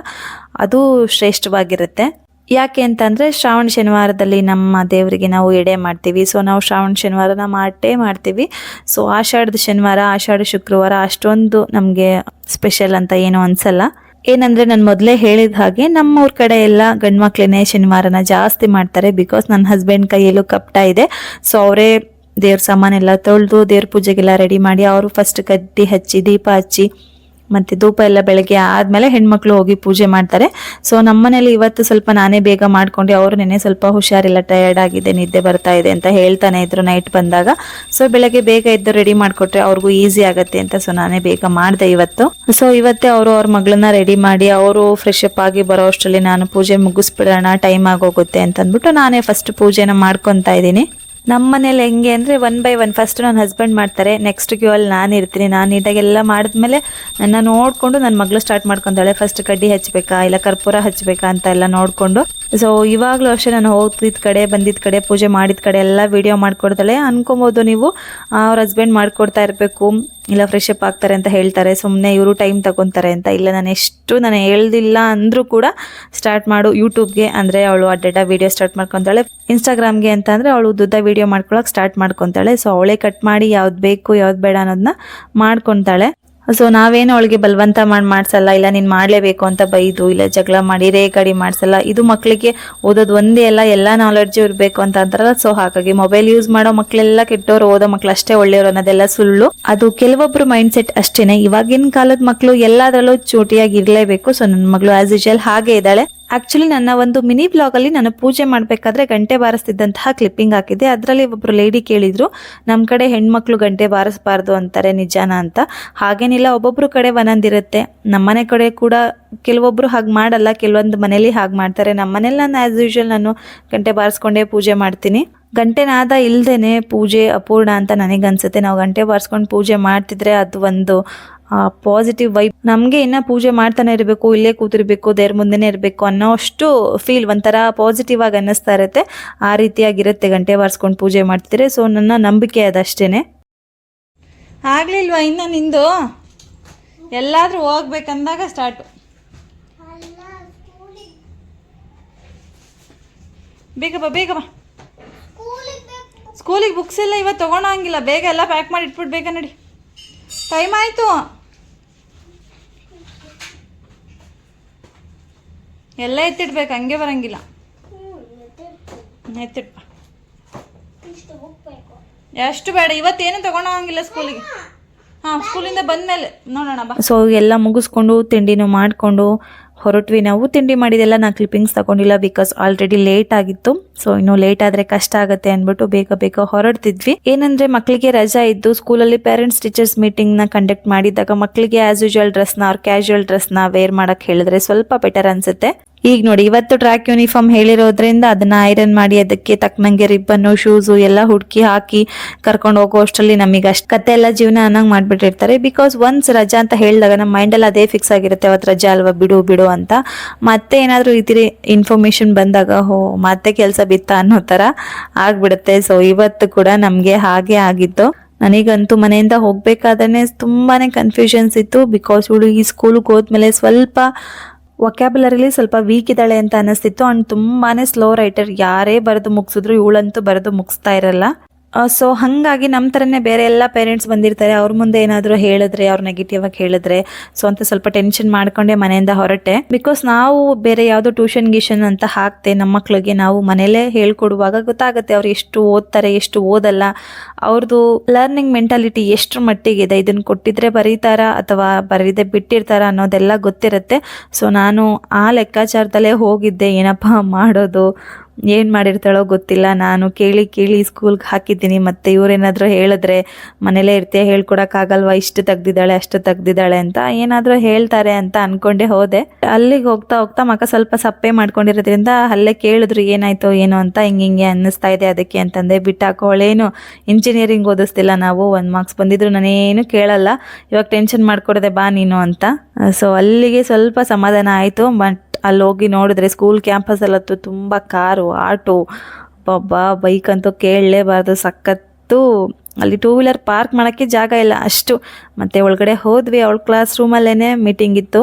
ಅದು ಶ್ರೇಷ್ಠವಾಗಿರುತ್ತೆ. ಯಾಕೆ ಅಂತಂದರೆ ಶ್ರಾವಣ, ಶನಿವಾರದಲ್ಲಿ ನಮ್ಮ ದೇವರಿಗೆ ನಾವು ಎಡೆ ಮಾಡ್ತೀವಿ. ಸೊ ನಾವು ಶ್ರಾವಣ, ಶನಿವಾರನ ಮಾಡೇ ಮಾಡ್ತೀವಿ. ಸೊ ಆಷಾಢದ ಶನಿವಾರ, ಆಷಾಢ ಶುಕ್ರವಾರ ಅಷ್ಟೊಂದು ನಮಗೆ ಸ್ಪೆಷಲ್ ಅಂತ ಏನೂ ಅನಿಸಲ್ಲ. ಏನಂದ್ರೆ ನಾನು ಮೊದಲೇ ಹೇಳಿದ ಹಾಗೆ ನಮ್ಮೂರ ಕಡೆ ಎಲ್ಲ ಗಂಡು ಮಕ್ಳನ್ನೇ ಶನಿವಾರನ ಜಾಸ್ತಿ ಮಾಡ್ತಾರೆ ಬಿಕಾಸ್ ನನ್ನ ಹಸ್ಬೆಂಡ್ ಕೈಯಲ್ಲೂ ಕಪ್ಟ ಇದೆ. ಸೊ ಅವರೇ ದೇವ್ರ ಸಾಮಾನೆಲ್ಲ ತೊಳೆದು ದೇವ್ರ ಪೂಜೆಗೆಲ್ಲ ರೆಡಿ ಮಾಡಿ, ಅವರು ಫಸ್ಟ್ ಕಡ್ಡಿ ಹಚ್ಚಿ, ದೀಪ ಹಚ್ಚಿ ಮತ್ತು ಧೂಪ ಎಲ್ಲ ಬೆಳಗ್ಗೆ ಆದಮೇಲೆ ಹೆಣ್ಮಕ್ಳು ಹೋಗಿ ಪೂಜೆ ಮಾಡ್ತಾರೆ. ಸೊ ನಮ್ಮನೇಲಿ ಇವತ್ತು ಸ್ವಲ್ಪ ನಾನೇ ಬೇಗ ಮಾಡ್ಕೊಂಡು ಅವರು ನೆನೆ ಸ್ವಲ್ಪ ಹುಷಾರಿಲ್ಲ ಟಯರ್ಡ್ ಆಗಿದೆ, ನಿದ್ದೆ ಬರ್ತಾ ಇದೆ ಅಂತ ಹೇಳ್ತಾನೆ ಇದ್ರು ನೈಟ್ ಬಂದಾಗ. ಸೊ ಬೆಳಗ್ಗೆ ಬೇಗ ಎದ್ದು ರೆಡಿ ಮಾಡಿಕೊಟ್ರೆ ಅವ್ರಿಗೂ ಈಸಿ ಆಗುತ್ತೆ ಅಂತ ಸೊ ನಾನೇ ಬೇಗ ಮಾಡಿದೆ ಇವತ್ತು. ಸೊ ಇವತ್ತೇ ಅವರು ಅವ್ರ ಮಗಳನ್ನ ರೆಡಿ ಮಾಡಿ ಅವರು ಫ್ರೆಶ್ ಅಪ್ ಆಗಿ ಬರೋ ಅಷ್ಟರಲ್ಲಿ ನಾನು ಪೂಜೆ ಮುಗಿಸ್ಬಿಡೋಣ ಟೈಮ್ ಆಗೋಗುತ್ತೆ ಅಂತ ಅಂದ್ಬಿಟ್ಟು ನಾನೇ ಫಸ್ಟ್ ಪೂಜೆನ ಮಾಡ್ಕೊತಾ ಇದ್ದೀನಿ. ನಮ್ಮ ಮನೇಲಿ ಹೆಂಗೆ ಅಂದರೆ ಒನ್ ಬೈ ಒನ್ ಫಸ್ಟ್ ನನ್ನ ಹಸ್ಬೆಂಡ್ ಮಾಡ್ತಾರೆ ನೆಕ್ಸ್ಟ್ ಕ್ಯೂ ಅಲ್ಲಿ ನಾನು ಇರ್ತೀನಿ. ನಾನು ನೀಟಾಗೆಲ್ಲ ಮಾಡಿದ್ಮೇಲೆ ನನ್ನ ನೋಡಿಕೊಂಡು ನನ್ನ ಮಗಳು ಸ್ಟಾರ್ಟ್ ಮಾಡ್ಕೊತಾಳೆ. ಫಸ್ಟ್ ಕಡ್ಡಿ ಹಚ್ಚಬೇಕಾ ಇಲ್ಲ ಕರ್ಪೂರ ಹಚ್ಚಬೇಕಾ ಅಂತ ಎಲ್ಲ ನೋಡಿಕೊಂಡು. ಸೊ ಇವಾಗಲೂ ಅಷ್ಟೇ ನಾನು ಹೋಗ್ತಿದ್ದ ಕಡೆ ಬಂದಿದ್ದ ಕಡೆ, ಪೂಜೆ ಮಾಡಿದ ಕಡೆ ಎಲ್ಲ ವಿಡಿಯೋ ಮಾಡ್ಕೊಡ್ತಾಳೆ. ಅನ್ಕೊಬೋದು ನೀವು ಅವ್ರ ಹಸ್ಬೆಂಡ್ ಮಾಡಿಕೊಡ್ತಾ ಇರಬೇಕು. ಇಲ್ಲ ಫ್ರೆಶ್ ಅಪ್ ಆಗ್ತಾರೆ ಅಂತ ಹೇಳ್ತಾರೆ. ಸುಮ್ಮನೆ ಇವರು ಟೈಮ್ ತಗೊತಾರೆ ಅಂತ. ಇಲ್ಲ, ನಾನು ಎಷ್ಟು ನಾನು ಹೇಳ್ದಿಲ್ಲ ಅಂದರೂ ಕೂಡ ಸ್ಟಾರ್ಟ್ ಮಾಡು ಯೂಟ್ಯೂಬ್ಗೆ ಅಂದರೆ ಅವಳು ಅಡ್ಡಡ್ಡ ವೀಡಿಯೋ ಸ್ಟಾರ್ಟ್ ಮಾಡ್ಕೊತಾಳೆ. ಇನ್ಸ್ಟಾಗ್ರಾಮ್ಗೆ ಅಂತ ಅಂದರೆ ಅವಳು ಉದ್ದ ವೀಡಿಯೋ ಮಾಡ್ಕೊಳಕ್ಕೆ ಸ್ಟಾರ್ಟ್ ಮಾಡ್ಕೊತಾಳೆ. ಸೊ ಅವಳೆ ಕಟ್ ಮಾಡಿ ಯಾವ್ದು ಬೇಕು, ಯಾವ್ದು ಬೇಡ ಅನ್ನೋದನ್ನ ಮಾಡ್ಕೊತಾಳೆ. ಸೊ ನಾವೇನು ಅವಳಿಗೆ ಬಲವಂತ ಮಾಡಿ ಮಾಡ್ಸಲ್ಲ, ಇಲ್ಲ ನೀನು ಮಾಡಲೇಬೇಕು ಅಂತ ಬೈದು, ಇಲ್ಲ ಜಗಳ ಮಾಡಿ, ರೇಗಡಿ ಮಾಡ್ಸಲ್ಲ, ಇದು ಮಕ್ಕಳಿಗೆ ಓದೋದು ಒಂದೇ ಅಲ್ಲ, ಎಲ್ಲ ನಾಲೆಡ್ಜು ಇರಬೇಕು ಅಂತ ಅಂತಾರಲ್ಲ ಸೊ ಹಾಗಾಗಿ ಮೊಬೈಲ್ ಯೂಸ್ ಮಾಡೋ ಮಕ್ಕಳೆಲ್ಲ ಕೆಟ್ಟವರು ಓದೋ ಮಕ್ಳು ಅಷ್ಟೇ ಒಳ್ಳೆಯವರು ಅನ್ನೋದೆಲ್ಲ ಸುಳ್ಳು. ಅದು ಕೆಲವೊಬ್ರು ಮೈಂಡ್ ಸೆಟ್ ಅಷ್ಟೇನೆ. ಇವಾಗಿನ ಕಾಲದ ಮಕ್ಕಳು ಎಲ್ಲದರಲ್ಲೂ ಚೂಟಿಯಾಗಿ ಇರಲೇಬೇಕು. ಸೊ ನನ್ನ ಮಗಳು ಆಸ್ ಯೂಶಲ್ ಹಾಗೆ ಇದ್ದಾಳೆ. ಆಕ್ಚುಲಿ ನನ್ನ ಒಂದು ಮಿನಿ ಬ್ಲಾಗಲ್ಲಿ ನಾನು ಪೂಜೆ ಮಾಡಬೇಕಾದ್ರೆ ಗಂಟೆ ಬಾರಿಸ್ತಿದ್ದಂತಹ ಕ್ಲಿಪ್ಪಿಂಗ್ ಹಾಕಿದೆ ಅದರಲ್ಲಿ ಒಬ್ಬರು ಲೇಡಿ ಕೇಳಿದ್ರು ನಮ್ಮ ಕಡೆ ಹೆಣ್ಮಕ್ಳು ಗಂಟೆ ಬಾರಿಸಬಾರ್ದು ಅಂತಾರೆ, ನಿಜಾನ ಅಂತ. ಹಾಗೇನಿಲ್ಲ, ಒಬ್ಬೊಬ್ರು ಕಡೆ ಒಂದೊಂದಿರುತ್ತೆ ನಮ್ಮನೆ ಕಡೆ ಕೂಡ ಕೆಲವೊಬ್ರು ಹಾಗೆ ಮಾಡಲ್ಲ, ಕೆಲವೊಂದು ಮನೇಲಿ ಹಾಗೆ ಮಾಡ್ತಾರೆ. ನಮ್ಮ ಮನೇಲಿ ನಾನು ಆ್ಯಸ್ ಯೂಶುವಲ್ ನಾನು ಗಂಟೆ ಬಾರಿಸ್ಕೊಂಡೇ ಪೂಜೆ ಮಾಡ್ತೀನಿ. ಗಂಟೆನಾದ ಇಲ್ದೇನೆ ಪೂಜೆ ಅಪೂರ್ಣ ಅಂತ ನನಗನ್ಸುತ್ತೆ. ನಾವು ಗಂಟೆ ಬಾರಿಸ್ಕೊಂಡು ಪೂಜೆ ಮಾಡ್ತಿದ್ರೆ ಅದು ಒಂದು ಪಾಸಿಟಿವ್ ವೈಬ್ ನಮಗೆ ಇನ್ನ ಪೂಜೆ ಮಾಡ್ತಾನೆ ಇರಬೇಕು, ಇಲ್ಲೇ ಕೂತಿರ್ಬೇಕು, ದೇವ್ರ ಮುಂದೆನೇ ಇರಬೇಕು ಅನ್ನೋ ಅಷ್ಟು ಫೀಲ್ ಒಂಥರ ಪಾಸಿಟಿವ್ ಆಗಿ ಅನ್ನಿಸ್ತಾ ಇರುತ್ತೆ. ಆ ರೀತಿಯಾಗಿರುತ್ತೆ ಗಂಟೆ ಬಾರಿಸ್ಕೊಂಡು ಪೂಜೆ ಮಾಡ್ತಿದ್ರೆ. ಸೊ ನನ್ನ ನಂಬಿಕೆ ಅದಷ್ಟೇನೆ. ಆಗ್ಲಿಲ್ವಾ ಇನ್ನ ನಿಂದು? ಎಲ್ಲಾದ್ರೂ ಹೋಗ್ಬೇಕಂದಾಗ ಸ್ಟಾರ್ಟು ಬೇಗ ಬಾ ಬೇಗ ಬಾ ಸ್ಕೂಲಿಗೆ ಬೇಕು ಸ್ಕೂಲಿಗೆ ಬುಕ್ಸ್ ಎಲ್ಲ ಇವತ್ತು ತೊಗೊಳಂಗಿಲ್ಲ ಬೇಗ ಎಲ್ಲ ಪ್ಯಾಕ್ ಮಾಡಿ ಇಟ್ಬಿಟ್ಟು ಬೇಗ ನಡಿ. ಟೈಮ್ ಆಯಿತು. ಎಲ್ಲ ಎತ್ತಿಡ್ಬೇಕು, ಹಂಗೆ ಬರಂಗಿಲ್ಲ. ಎತ್ತಿಡ್ಪ. ಎಷ್ಟು ಬೇಡ, ಇವತ್ತೇನು ತಗೊಂಡೋಗಂಗಿಲ್ಲ ಸ್ಕೂಲಿಗೆ. ಹಾಂ, ಸ್ಕೂಲಿಂದ ಬಂದಮೇಲೆ ನೋಡೋಣ ಬಾ. ಸೊ ಎಲ್ಲ ಮುಗಿಸ್ಕೊಂಡು, ತಿಂಡಿನೂ ಮಾಡಿಕೊಂಡು ಹೊರಟ್ವಿ. ನಾವು ತಿಂಡಿ ಮಾಡಿದೆಲ್ಲ ನಾ ಕ್ಲಿಪ್ಪಿಂಗ್ಸ್ ತಗೊಂಡಿಲ್ಲ ಬಿಕಾಸ್ ಆಲ್ರೆಡಿ ಲೇಟ್ ಆಗಿತ್ತು. ಸೊ ಇನ್ನು ಲೇಟ್ ಆದ್ರೆ ಕಷ್ಟ ಆಗುತ್ತೆ ಅಂದ್ಬಿಟ್ಟು ಬೇಗ ಬೇಗ ಹೊರಡ್ತಿದ್ವಿ. ಏನಂದ್ರೆ ಮಕ್ಕಳಿಗೆ ರಜಾ ಇದ್ದು ಸ್ಕೂಲಲ್ಲಿ ಪೇರೆಂಟ್ಸ್ ಟೀಚರ್ಸ್ ಮೀಟಿಂಗ್ನ ಕಂಡಕ್ಟ್ ಮಾಡಿದಾಗ ಮಕ್ಕಳಿಗೆ ಆಸ್ ಯೂಶುವಲ್ನ ಅವ್ರ ಕ್ಯಾಶುವಲ್ನ ವೇರ್ ಮಾಡಕ್ ಹೇಳಿದ್ರೆ ಸ್ವಲ್ಪ ಬೆಟರ್ ಅನ್ಸುತ್ತೆ. ಈಗ ನೋಡಿ, ಇವತ್ತು ಟ್ರ್ಯಾಕ್ ಯೂನಿಫಾರ್ಮ್ ಹೇಳಿರೋದ್ರಿಂದ ಅದನ್ನ ಐರನ್ ಮಾಡಿ ಅದಕ್ಕೆ ತಕ್ಕನಂಗೆ ರಿಬ್ಬನ್ನು ಶೂಸು ಎಲ್ಲ ಹುಡುಕಿ ಹಾಕಿ ಕರ್ಕೊಂಡು ಹೋಗೋ ಅಷ್ಟರಲ್ಲಿ ನಮಗೆ ಅಷ್ಟು ಕತೆ ಎಲ್ಲ ಜೀವನ ಅನ್ನಂಗ್ ಮಾಡ್ಬಿಟ್ಟಿರ್ತಾರೆ. ಬಿಕಾಸ್ ಒನ್ಸ್ ರಜಾ ಅಂತ ಹೇಳಿದಾಗ ನಮ್ಮ ಮೈಂಡಲ್ಲಿ ಅದೇ ಫಿಕ್ಸ್ ಆಗಿರುತ್ತೆ. ಅವತ್ತು ರಜಾ ಅಲ್ವಾ? ಬಿಡು ಬಿಡು ಅಂತ. ಮತ್ತೆ ಏನಾದರೂ ಈ ಥರ ಇನ್ಫಾರ್ಮೇಶನ್ ಬಂದಾಗ, ಹೋ, ಮತ್ತೆ ಕೆಲಸ ಬಿತ್ತ ಅನ್ನೋ ಥರ ಆಗ್ಬಿಡುತ್ತೆ. ಸೊ ಇವತ್ತು ಕೂಡ ನಮಗೆ ಹಾಗೆ ಆಗಿತ್ತು. ನನಗಂತೂ ಮನೆಯಿಂದ ಹೋಗ್ಬೇಕಾದ್ರೆ ತುಂಬಾನೇ ಕನ್ಫ್ಯೂಷನ್ಸ್ ಇತ್ತು. ಬಿಕಾಸ್ ಇವಳು ಈ ಸ್ಕೂಲ್ಗೆ ಹೋದ್ಮೇಲೆ ಸ್ವಲ್ಪ ವೊಕ್ಯಾಬುಲರಿಲಿ ಸ್ವಲ್ಪ ವೀಕ್ ಇದ್ದಾಳೆ ಅಂತ ಅನಿಸ್ತಿತ್ತು ಅಂಡ್ ತುಂಬಾನೇ ಸ್ಲೋ ರೈಟರ್ ಯಾರೇ ಬರೆದು ಮುಗಿಸಿದ್ರು, ಇವಳಂತೂ ಬರೆದು ಮುಗಿಸ್ತಾ ಇರಲ್ಲ. ಸೊ ಹಾಗಾಗಿ ನಮ್ಮ ಥರನೇ ಬೇರೆ ಎಲ್ಲ ಪೇರೆಂಟ್ಸ್ ಬಂದಿರ್ತಾರೆ. ಅವ್ರ ಮುಂದೆ ಏನಾದರೂ ಹೇಳಿದ್ರೆ, ಅವ್ರು ನೆಗೆಟಿವ್ ಆಗಿ ಹೇಳಿದ್ರೆ ಸೊ ಅಂತ ಸ್ವಲ್ಪ ಟೆನ್ಷನ್ ಮಾಡ್ಕೊಂಡೆ ಮನೆಯಿಂದ ಹೊರಟೆ. ಬಿಕಾಸ್ ನಾವು ಬೇರೆ ಯಾವುದೋ ಟ್ಯೂಷನ್ ಗೀಷನ್ ಅಂತ ಹಾಕ್ತೆ ನಮ್ಮ ಮಕ್ಕಳಿಗೆ ನಾವು ಮನೇಲೇ ಹೇಳ್ಕೊಡುವಾಗ ಗೊತ್ತಾಗುತ್ತೆ, ಅವ್ರು ಎಷ್ಟು ಓದ್ತಾರೆ, ಎಷ್ಟು ಓದಲ್ಲ. ಅವ್ರದ್ದು ಲರ್ನಿಂಗ್ ಮೆಂಟಾಲಿಟಿ ಎಷ್ಟರ ಮಟ್ಟಿಗಿದೆ ಇದನ್ನು ಕೊಟ್ಟಿದ್ರೆ ಬರೀತಾರ, ಅಥವಾ ಬರೀದೆ ಬಿಟ್ಟಿರ್ತಾರ ಅನ್ನೋದೆಲ್ಲ ಗೊತ್ತಿರುತ್ತೆ. ಸೊ ನಾನು ಆ ಲೆಕ್ಕಾಚಾರದಲ್ಲೇ ಹೋಗಿದ್ದೆ, ಏನಪ್ಪ ಮಾಡೋದು ಏನು ಮಾಡಿರ್ತಾಳೋ ಗೊತ್ತಿಲ್ಲ. ನಾನು ಕೇಳಿ ಕೇಳಿ ಸ್ಕೂಲ್ಗೆ ಹಾಕಿದ್ದೀನಿ. ಮತ್ತೆ ಇವರೇನಾದರೂ ಹೇಳಿದ್ರೆ ಮನೇಲೇ ಇರ್ತೀಯ? ಹೇಳ್ಕೊಡೋಕ್ಕಾಗಲ್ವಾ ಇಷ್ಟು ತೆಗ್ದಿದ್ದಾಳೆ, ಅಷ್ಟು ತೆಗ್ದಿದ್ದಾಳೆ ಅಂತ ಏನಾದರೂ ಹೇಳ್ತಾರೆ ಅಂತ ಅನ್ಕೊಂಡೆ ಹೋದೆ. ಅಲ್ಲಿಗೆ ಹೋಗ್ತಾ ಹೋಗ್ತಾ ಮಕ್ಕ ಸ್ವಲ್ಪ ಸಪ್ಪೆ ಮಾಡ್ಕೊಂಡಿರೋದ್ರಿಂದ ಅಲ್ಲೇ ಕೇಳಿದ್ರು, ಏನಾಯ್ತು, ಏನು ಅಂತ ಹಿಂಗೆ ಹಿಂಗೆ ಅನ್ನಿಸ್ತಾ ಇದೆ ಅದಕ್ಕೆ ಅಂತಂದೆ. ಬಿಟ್ಟಾಕೋಳೇನು ಇಂಜಿನಿಯರಿಂಗ್ ಓದಿಸ್ತಿಲ್ಲ ನಾವು, ಒಂದು ಮಾರ್ಕ್ಸ್ ಬಂದಿದ್ರು, ನಾನೇನು ಕೇಳಲ್ಲ. ಇವಾಗ ಟೆನ್ಷನ್ ಮಾಡ್ಕೊಡದೆ ಬಾ ನೀನು ಅಂತ. ಸೊ ಅಲ್ಲಿಗೆ ಸ್ವಲ್ಪ ಸಮಾಧಾನ ಆಯಿತು. ಬಟ್ ಅಲ್ಲಿ ಹೋಗಿ ನೋಡಿದ್ರೆ ಸ್ಕೂಲ್ ಕ್ಯಾಂಪಸಲ್ಲಂತೂ ತುಂಬ ಕಾರು ಆಟೋ ಬಬ್ಬಾ ಬೈಕ್ ಅಂತೂ ಕೇಳಲೇಬಾರ್ದು. ಸಖತ್ತು ಅಲ್ಲಿ ಟೂ ವೀಲರ್ ಪಾರ್ಕ್ ಮಾಡೋಕ್ಕೆ ಜಾಗ ಇಲ್ಲ, ಅಷ್ಟು. ಮತ್ತು ಒಳಗಡೆ ಹೋದ್ವಿ, ಅವಳ ಕ್ಲಾಸ್ ರೂಮಲ್ಲೇ ಮೀಟಿಂಗ್ ಇತ್ತು.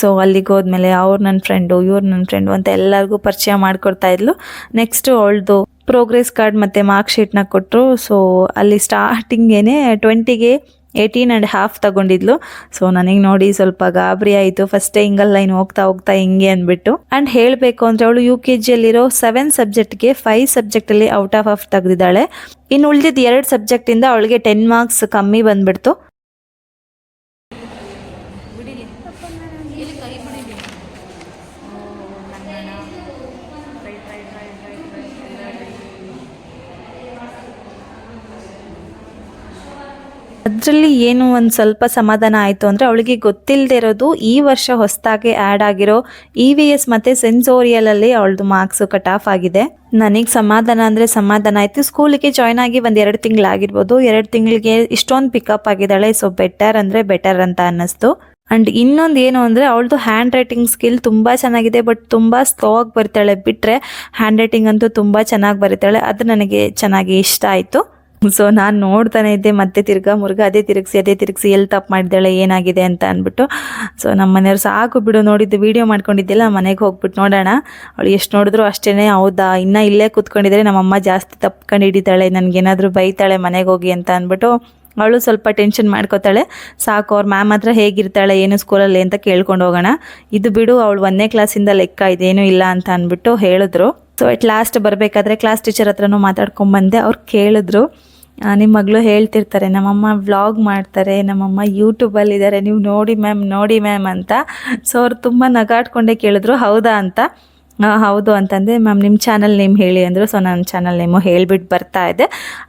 ಸೊ ಅಲ್ಲಿಗೆ ಹೋದ್ಮೇಲೆ ಅವ್ರು ನನ್ನ ಫ್ರೆಂಡು ಇವ್ರು ನನ್ನ ಫ್ರೆಂಡು ಅಂತ ಎಲ್ಲರಿಗೂ ಪರಿಚಯ ಮಾಡಿಕೊಡ್ತಾ ಇದ್ಲು. ನೆಕ್ಸ್ಟು ಅವಳದು ಪ್ರೋಗ್ರೆಸ್ ಕಾರ್ಡ್ ಮತ್ತು ಮಾರ್ಕ್ ಶೀಟ್ನ ಕೊಟ್ಟರು ಸೊ ಅಲ್ಲಿ ಸ್ಟಾರ್ಟಿಂಗೇನೆ ಟ್ವೆಂಟಿಗೆ ಏಯ್ಟೀನ್ ಆ್ಯಂಡ್ ಹಾಫ್ ತಗೊಂಡಿದ್ಲು. ಸೊ ನನಗೆ ನೋಡಿ ಸ್ವಲ್ಪ ಗಾಬರಿ ಆಯಿತು. ಫಸ್ಟೇ ಹಿಂಗಲ್ಲ ಲೈನ್ ಹೋಗ್ತಾ ಹೋಗ್ತಾ ಹಿಂಗೆ ಅಂದ್ಬಿಟ್ಟು. ಆ್ಯಂಡ್ ಹೇಳಬೇಕು ಅಂದರೆ ಅವಳು ಯು ಕೆ ಜಿಯಲ್ಲಿರೋ ಸೆವೆನ್ ಸಬ್ಜೆಕ್ಟ್ಗೆ ಫೈವ್ ಸಬ್ಜೆಕ್ಟಲ್ಲಿ ಔಟ್ ಆಫ್ ಆಫ್ ತೆಗೆದಿದ್ದಾಳೆ. ಇನ್ನು ಉಳಿದಿದ್ದು ಎರಡು ಸಬ್ಜೆಕ್ಟಿಂದ ಅವಳಿಗೆ ಟೆನ್ ಮಾರ್ಕ್ಸ್ ಕಮ್ಮಿ ಬಂದ್ಬಿಡ್ತು. ಅದರಲ್ಲಿ ಏನು ಒಂದು ಸ್ವಲ್ಪ ಸಮಾಧಾನ ಆಯಿತು ಅಂದರೆ ಅವಳಿಗೆ ಗೊತ್ತಿಲ್ಲದೆ ಇರೋದು ಈ ವರ್ಷ ಹೊಸದಾಗಿ ಆ್ಯಡ್ ಆಗಿರೋ ಇ ವಿ ಎಸ್ ಮತ್ತು ಸೆನ್ಸೋರಿಯಲಲ್ಲಿ ಅವಳದು ಮಾರ್ಕ್ಸು ಕಟ್ ಆಫ್ ಆಗಿದೆ. ನನಗೆ ಸಮಾಧಾನ ಅಂದರೆ ಸಮಾಧಾನ ಆಯಿತು. ಸ್ಕೂಲಿಗೆ ಜಾಯ್ನ್ ಆಗಿ ಒಂದು ಎರಡು ತಿಂಗಳಾಗಿರ್ಬೋದು ಎರಡು ತಿಂಗಳಿಗೆ ಇಷ್ಟೊಂದು ಪಿಕಪ್ ಆಗಿದ್ದಾಳೆ. ಸೊ ಬೆಟರ್ ಅಂದರೆ ಬೆಟರ್ ಅಂತ ಅನ್ನಿಸ್ತು. ಆ್ಯಂಡ್ ಇನ್ನೊಂದು ಏನು ಅಂದರೆ ಅವಳದು ಹ್ಯಾಂಡ್ ರೈಟಿಂಗ್ ಸ್ಕಿಲ್ ತುಂಬ ಚೆನ್ನಾಗಿದೆ. ಬಟ್ ತುಂಬ ಸ್ಲೋ ಆಗಿ ಬರ್ತಾಳೆ. ಬಿಟ್ಟರೆ ಹ್ಯಾಂಡ್ ರೈಟಿಂಗ್ ಅಂತೂ ತುಂಬ ಚೆನ್ನಾಗಿ ಬರಿತಾಳೆ. ಅದು ನನಗೆ ಚೆನ್ನಾಗಿ ಇಷ್ಟ ಆಯಿತು. ಸೊ ನಾನು ನೋಡ್ತಾನೆ ಇದ್ದೆ, ಮತ್ತೆ ತಿರ್ಗಾ ಮುರ್ಗ ಅದೇ ತಿರುಗಿಸಿ ಅದೇ ತಿರುಗಿಸಿ ಎಲ್ಲಿ ತಪ್ಪು ಮಾಡಿದ್ದಾಳೆ ಏನಾಗಿದೆ ಅಂತ ಅಂದ್ಬಿಟ್ಟು. ಸೊ ನಮ್ಮ ಮನೆಯವ್ರು ಸಾಕು ಬಿಡು, ನೋಡಿದ್ದು ವೀಡಿಯೋ ಮಾಡ್ಕೊಂಡಿದ್ದಿಲ್ಲ, ಮನೆಗೆ ಹೋಗ್ಬಿಟ್ಟು ನೋಡೋಣ. ಅವಳು ಎಷ್ಟು ನೋಡಿದ್ರು ಅಷ್ಟೇ ಹೌದಾ, ಇನ್ನೂ ಇಲ್ಲೇ ಕೂತ್ಕೊಂಡಿದ್ರೆ, ನಮ್ಮಮ್ಮ ಜಾಸ್ತಿ ತಪ್ಕೊಂಡು ಹಿಡಿತಾಳೆ ನನಗೇನಾದರೂ ಬೈತಾಳೆ, ಮನೆಗೆ ಹೋಗಿ ಅಂತ ಅಂದ್ಬಿಟ್ಟು ಅವಳು ಸ್ವಲ್ಪ ಟೆನ್ಷನ್ ಮಾಡ್ಕೋತಾಳೆ. ಸಾಕು, ಅವ್ರ ಮ್ಯಾಮ್ ಹತ್ರ ಹೇಗಿರ್ತಾಳೆ, ಏನು ಸ್ಕೂಲಲ್ಲಿ ಅಂತ ಕೇಳ್ಕೊಂಡು ಹೋಗೋಣ. ಇದು ಬಿಡು, ಅವಳು ಒಂದನೇ ಕ್ಲಾಸಿಂದ ಲೆಕ್ಕ ಇದೇನೂ ಇಲ್ಲ ಅಂತ ಅಂದ್ಬಿಟ್ಟು ಹೇಳಿದ್ರು. ಸೊ ಎಟ್ ಲಾಸ್ಟ್ ಬರಬೇಕಾದ್ರೆ ಕ್ಲಾಸ್ ಟೀಚರ್ ಹತ್ರನೂ ಮಾತಾಡ್ಕೊಂಬಂದೆ, ಅವ್ರು ಕೇಳಿದ್ರು. ನಿಮ್ಮ ಮಗಳು ಹೇಳ್ತಿರ್ತಾರೆ, ನಮ್ಮಮ್ಮ ವ್ಲಾಗ್ ಮಾಡ್ತಾರೆ, ನಮ್ಮಮ್ಮ ಯೂಟ್ಯೂಬಲ್ಲಿದ್ದಾರೆ ನೀವು ನೋಡಿ ಮ್ಯಾಮ್ ನೋಡಿ ಮ್ಯಾಮ್ ಅಂತ. ಸೊ ಅವ್ರು ತುಂಬ ನಗಾಡ್ಕೊಂಡೇ ಕೇಳಿದ್ರು, ಹೌದಾ ಅಂತ. ಹೌದು ಅಂತಂದೆ, ಮ್ಯಾಮ್ ನಿಮ್ಮ ಚಾನಲ್ ನೇಮ್ ಹೇಳಿ ಅಂದರು. ಸೊ ನನ್ನ ಚಾನಲ್ ನೇಮು ಹೇಳ್ಬಿಟ್ಟು ಬರ್ತಾ ಇದೆ.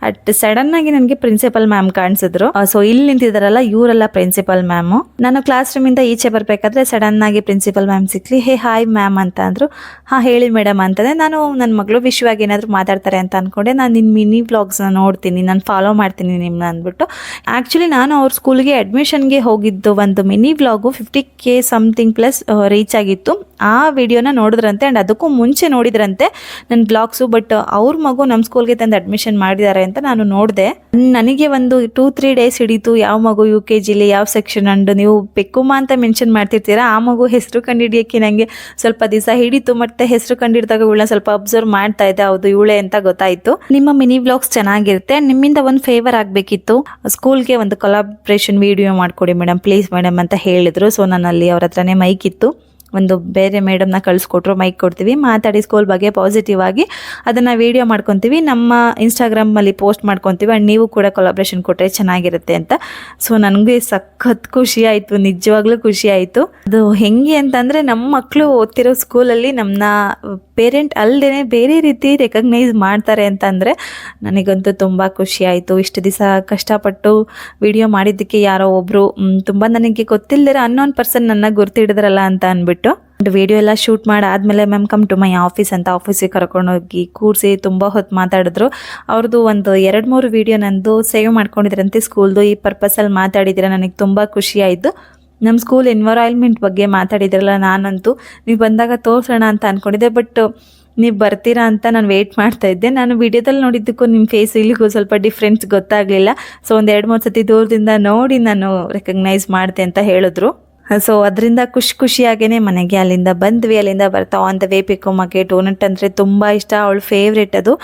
ಅಟ್ ಸಡನ್ನಾಗಿ ನನಗೆ ಪ್ರಿನ್ಸಿಪಲ್ ಮ್ಯಾಮ್ ಕಾಣಿಸಿದ್ರು. ಸೊ ಇಲ್ಲಿ ನಿಂತಿದ್ದಾರಲ್ಲ ಇವರೆಲ್ಲ ಪ್ರಿನ್ಸಿಪಲ್ ಮ್ಯಾಮು ನಾನು ಕ್ಲಾಸ್ ರೂಮಿಂದ ಈಚೆ ಬರಬೇಕಾದ್ರೆ ಸಡನ್ನಾಗಿ ಪ್ರಿನ್ಸಿಪಲ್ ಮ್ಯಾಮ್ ಸಿಕ್ಲಿ, ಹೇ ಹಾಯ್ ಮ್ಯಾಮ್ ಅಂತ ಅಂದರು. ಹಾಂ, ಹೇಳಿ ಮೇಡಮ್ ಅಂತಂದರೆ ನಾನು ನನ್ನ ಮಗಳು ವಿಷಯವಾಗಿ ಏನಾದರೂ ಮಾತಾಡ್ತಾರೆ ಅಂತ ಅಂದ್ಕೊಂಡೆ ನಾನು ನಿನ್ನ ಮಿನಿ ವ್ಲಾಗ್ಸ್ನ ನೋಡ್ತೀನಿ, ನಾನು ಫಾಲೋ ಮಾಡ್ತೀನಿ ನಿಮ್ಮನ್ನ ಅಂದ್ಬಿಟ್ಟು. ಆ್ಯಕ್ಚುಲಿ ನಾನು ಅವ್ರ ಸ್ಕೂಲ್ಗೆ ಅಡ್ಮಿಷನ್ಗೆ ಹೋಗಿದ್ದು ಒಂದು mini vlog fifty K something plus reach ಆಗಿತ್ತು. ಆ ವಿಡಿಯೋನ ನೋಡಿದ್ರಂತೆ. ಆ್ಯಂಡ್ ಅದಕ್ಕೂ ಮುಂಚೆ ನೋಡಿದ್ರಂತೆ ನನ್ನ ಬ್ಲಾಗ್ಸು ಬಟ್ ಅವ್ರ ಮಗು ನಮ್ಮ ಸ್ಕೂಲ್ಗೆ ತಂದು ಅಡ್ಮಿಷನ್ ಮಾಡಿದ್ದಾರೆ ಅಂತ ನಾನು ನೋಡಿದೆ. ನನಗೆ ಒಂದು ಟೂ ತ್ರೀ ಡೇಸ್ ಹಿಡೀತು, ಯಾವ ಮಗು ಯು ಕೆ ಜಿಲಿ ಯಾವ ಸೆಕ್ಷನ್ ಅಂಡ್ ನೀವು ಪೆಕ್ಕುಮ ಅಂತ ಮೆನ್ಷನ್ ಮಾಡ್ತಿರ್ತೀರಾ? ಆ ಮಗು ಹೆಸರು ಕಂಡಿಡಿಯೋಕ್ಕೆ ನನಗೆ ಸ್ವಲ್ಪ ದಿವಸ ಹಿಡಿತು ಮತ್ತೆ ಹೆಸರು ಕಂಡಿಡಿದಾಗ ಇವಳನ್ನ ಸ್ವಲ್ಪ ಅಬ್ಸರ್ವ್ ಮಾಡ್ತಾ ಇದ್ದೆ, ಹೌದು, ಇವಳೆ ಅಂತ ಗೊತ್ತಾಯ್ತು. ನಿಮ್ಮ ಮಿನಿ ಬ್ಲಾಗ್ಸ್ ಚೆನ್ನಾಗಿರುತ್ತೆ, ನಿಮ್ಮಿಂದ ಒಂದು ಫೇವರ್ ಆಗಬೇಕಿತ್ತು. ಸ್ಕೂಲ್ಗೆ ಒಂದು ಕೊಲಾಬ್ರೇಷನ್ ವಿಡಿಯೋ ಮಾಡಿಕೊಡಿ ಮೇಡಮ್ ಪ್ಲೀಸ್ ಮೇಡಮ್ ಅಂತ ಹೇಳಿದ್ರು ಸೊ ನಾನು ಅಲ್ಲಿ ಅವ್ರ ಹತ್ರನೇ ಮೈಕ್ ಇತ್ತು. ಒಂದು ಬೇರೆ ಮೇಡಮ್ನ ಕಳಿಸ್ಕೊಟ್ರು ಮೈಕ್ ಕೊಡ್ತೀವಿ. ಮಾತಾಡಿ ಸ್ಕೂಲ್ ಬಗ್ಗೆ ಪಾಸಿಟಿವ್ ಆಗಿ ಅದನ್ನು ವೀಡಿಯೋ ಮಾಡ್ಕೊತೀವಿ. ನಮ್ಮ ಇನ್ಸ್ಟಾಗ್ರಾಮಲ್ಲಿ ಪೋಸ್ಟ್ ಮಾಡ್ಕೊತೀವಿ. ಆ್ಯಂಡ್ ನೀವು ಕೂಡ ಕೊಲಾಬ್ರೇಷನ್ ಕೊಟ್ಟರೆ ಚೆನ್ನಾಗಿರುತ್ತೆ ಅಂತ. ಸೊ ನನಗೆ ಸಖತ್ ಖುಷಿ ಆಯಿತು. ನಿಜವಾಗ್ಲೂ ಖುಷಿ ಆಯಿತು. ಅದು ಹೆಂಗೆ ಅಂತಂದರೆ ನಮ್ಮ ಮಕ್ಕಳು ಓದ್ತಿರೋ ಸ್ಕೂಲಲ್ಲಿ ನಮ್ಮನ್ನ ಪೇರೆಂಟ್ ಅಲ್ಲದೇ ಬೇರೆ ರೀತಿ ರೆಕಗ್ನೈಸ್ ಮಾಡ್ತಾರೆ ಅಂತಂದರೆ ನನಗಂತೂ ತುಂಬ ಖುಷಿ ಆಯಿತು. ಇಷ್ಟು ದಿವಸ ಕಷ್ಟಪಟ್ಟು ವಿಡಿಯೋ ಮಾಡಿದ್ದಕ್ಕೆ ಯಾರೋ ಒಬ್ಬರು ತುಂಬ ನನಗೆ ಗೊತ್ತಿಲ್ಲದಿರೋ ಅನ್ನೋನ್ ಪರ್ಸನ್ ನನ್ನ ಗುರ್ತಿಡಿದ್ರಲ್ಲ ಅಂತ ಅಂದ್ಬಿಟ್ಟು. ವಿಡಿಯೋ ಎಲ್ಲ ಶೂಟ್ ಮಾಡಿ ಆದಮೇಲೆ ma'am come to my office ಅಂತ ಆಫೀಸಿಗೆ ಕರ್ಕೊಂಡೋಗಿ ಕೂರಿಸಿ ತುಂಬ ಹೊತ್ತು ಮಾತಾಡಿದ್ರು. ಅವ್ರದ್ದು ಒಂದು ಎರಡು ಮೂರು ವಿಡಿಯೋ ನಂದು ಸೇವ್ ಮಾಡ್ಕೊಂಡಿದ್ರಂತೆ ಸ್ಕೂಲ್ದು ಈ ಪರ್ಪಸಲ್ಲಿ ಮಾತಾಡಿದ್ರೆ ನನಗೆ ತುಂಬ ಖುಷಿ ಆಯಿತು. ನಮ್ಮ ಸ್ಕೂಲ್ ಎನ್ವೈರನ್ಮೆಂಟ್ ಬಗ್ಗೆ ಮಾತಾಡಿದ್ರಲ್ಲ ನಾನಂತೂ, ನೀವು ಬಂದಾಗ ತೋರಿಸೋಣ ಅಂತ ಅಂದ್ಕೊಂಡಿದ್ದೆ ಬಟ್ ನೀವು ಬರ್ತೀರಾ ಅಂತ ನಾನು ವೆಯ್ಟ್ ಮಾಡ್ತಾ ಇದ್ದೆ. ನಾನು ವಿಡಿಯೋದಲ್ಲಿ ನೋಡಿದ್ದಕ್ಕೂ ನಿಮ್ಮ ಫೇಸ್ ಇಲ್ಲಿಗೂ ಸ್ವಲ್ಪ ಡಿಫ್ರೆನ್ಸ್ ಗೊತ್ತಾಗಲಿಲ್ಲ. ಸೊ ಒಂದು ಎರಡು ಮೂರು ಸತಿ ದೂರದಿಂದ ನೋಡಿ ನಾನು ರೆಕಗ್ನೈಸ್ ಮಾಡಿದೆ ಅಂತ ಹೇಳಿದ್ರು. ಸೊ ಅದರಿಂದ ಖುಷಿ ಖುಷಿಯಾಗೇ ಮನೆಗೆ ಅಲ್ಲಿಂದ ಬಂದ್ವಿ, ಅಲ್ಲಿಂದ ಬರ್ತಾ ಆನ್ ದ ವೇ ಮಗೆ ಡೋನಟ್ ಅಂದರೆ ತುಂಬ ಇಷ್ಟ, ಅವಳ ಫೇವ್ರೇಟ್ ಅದು.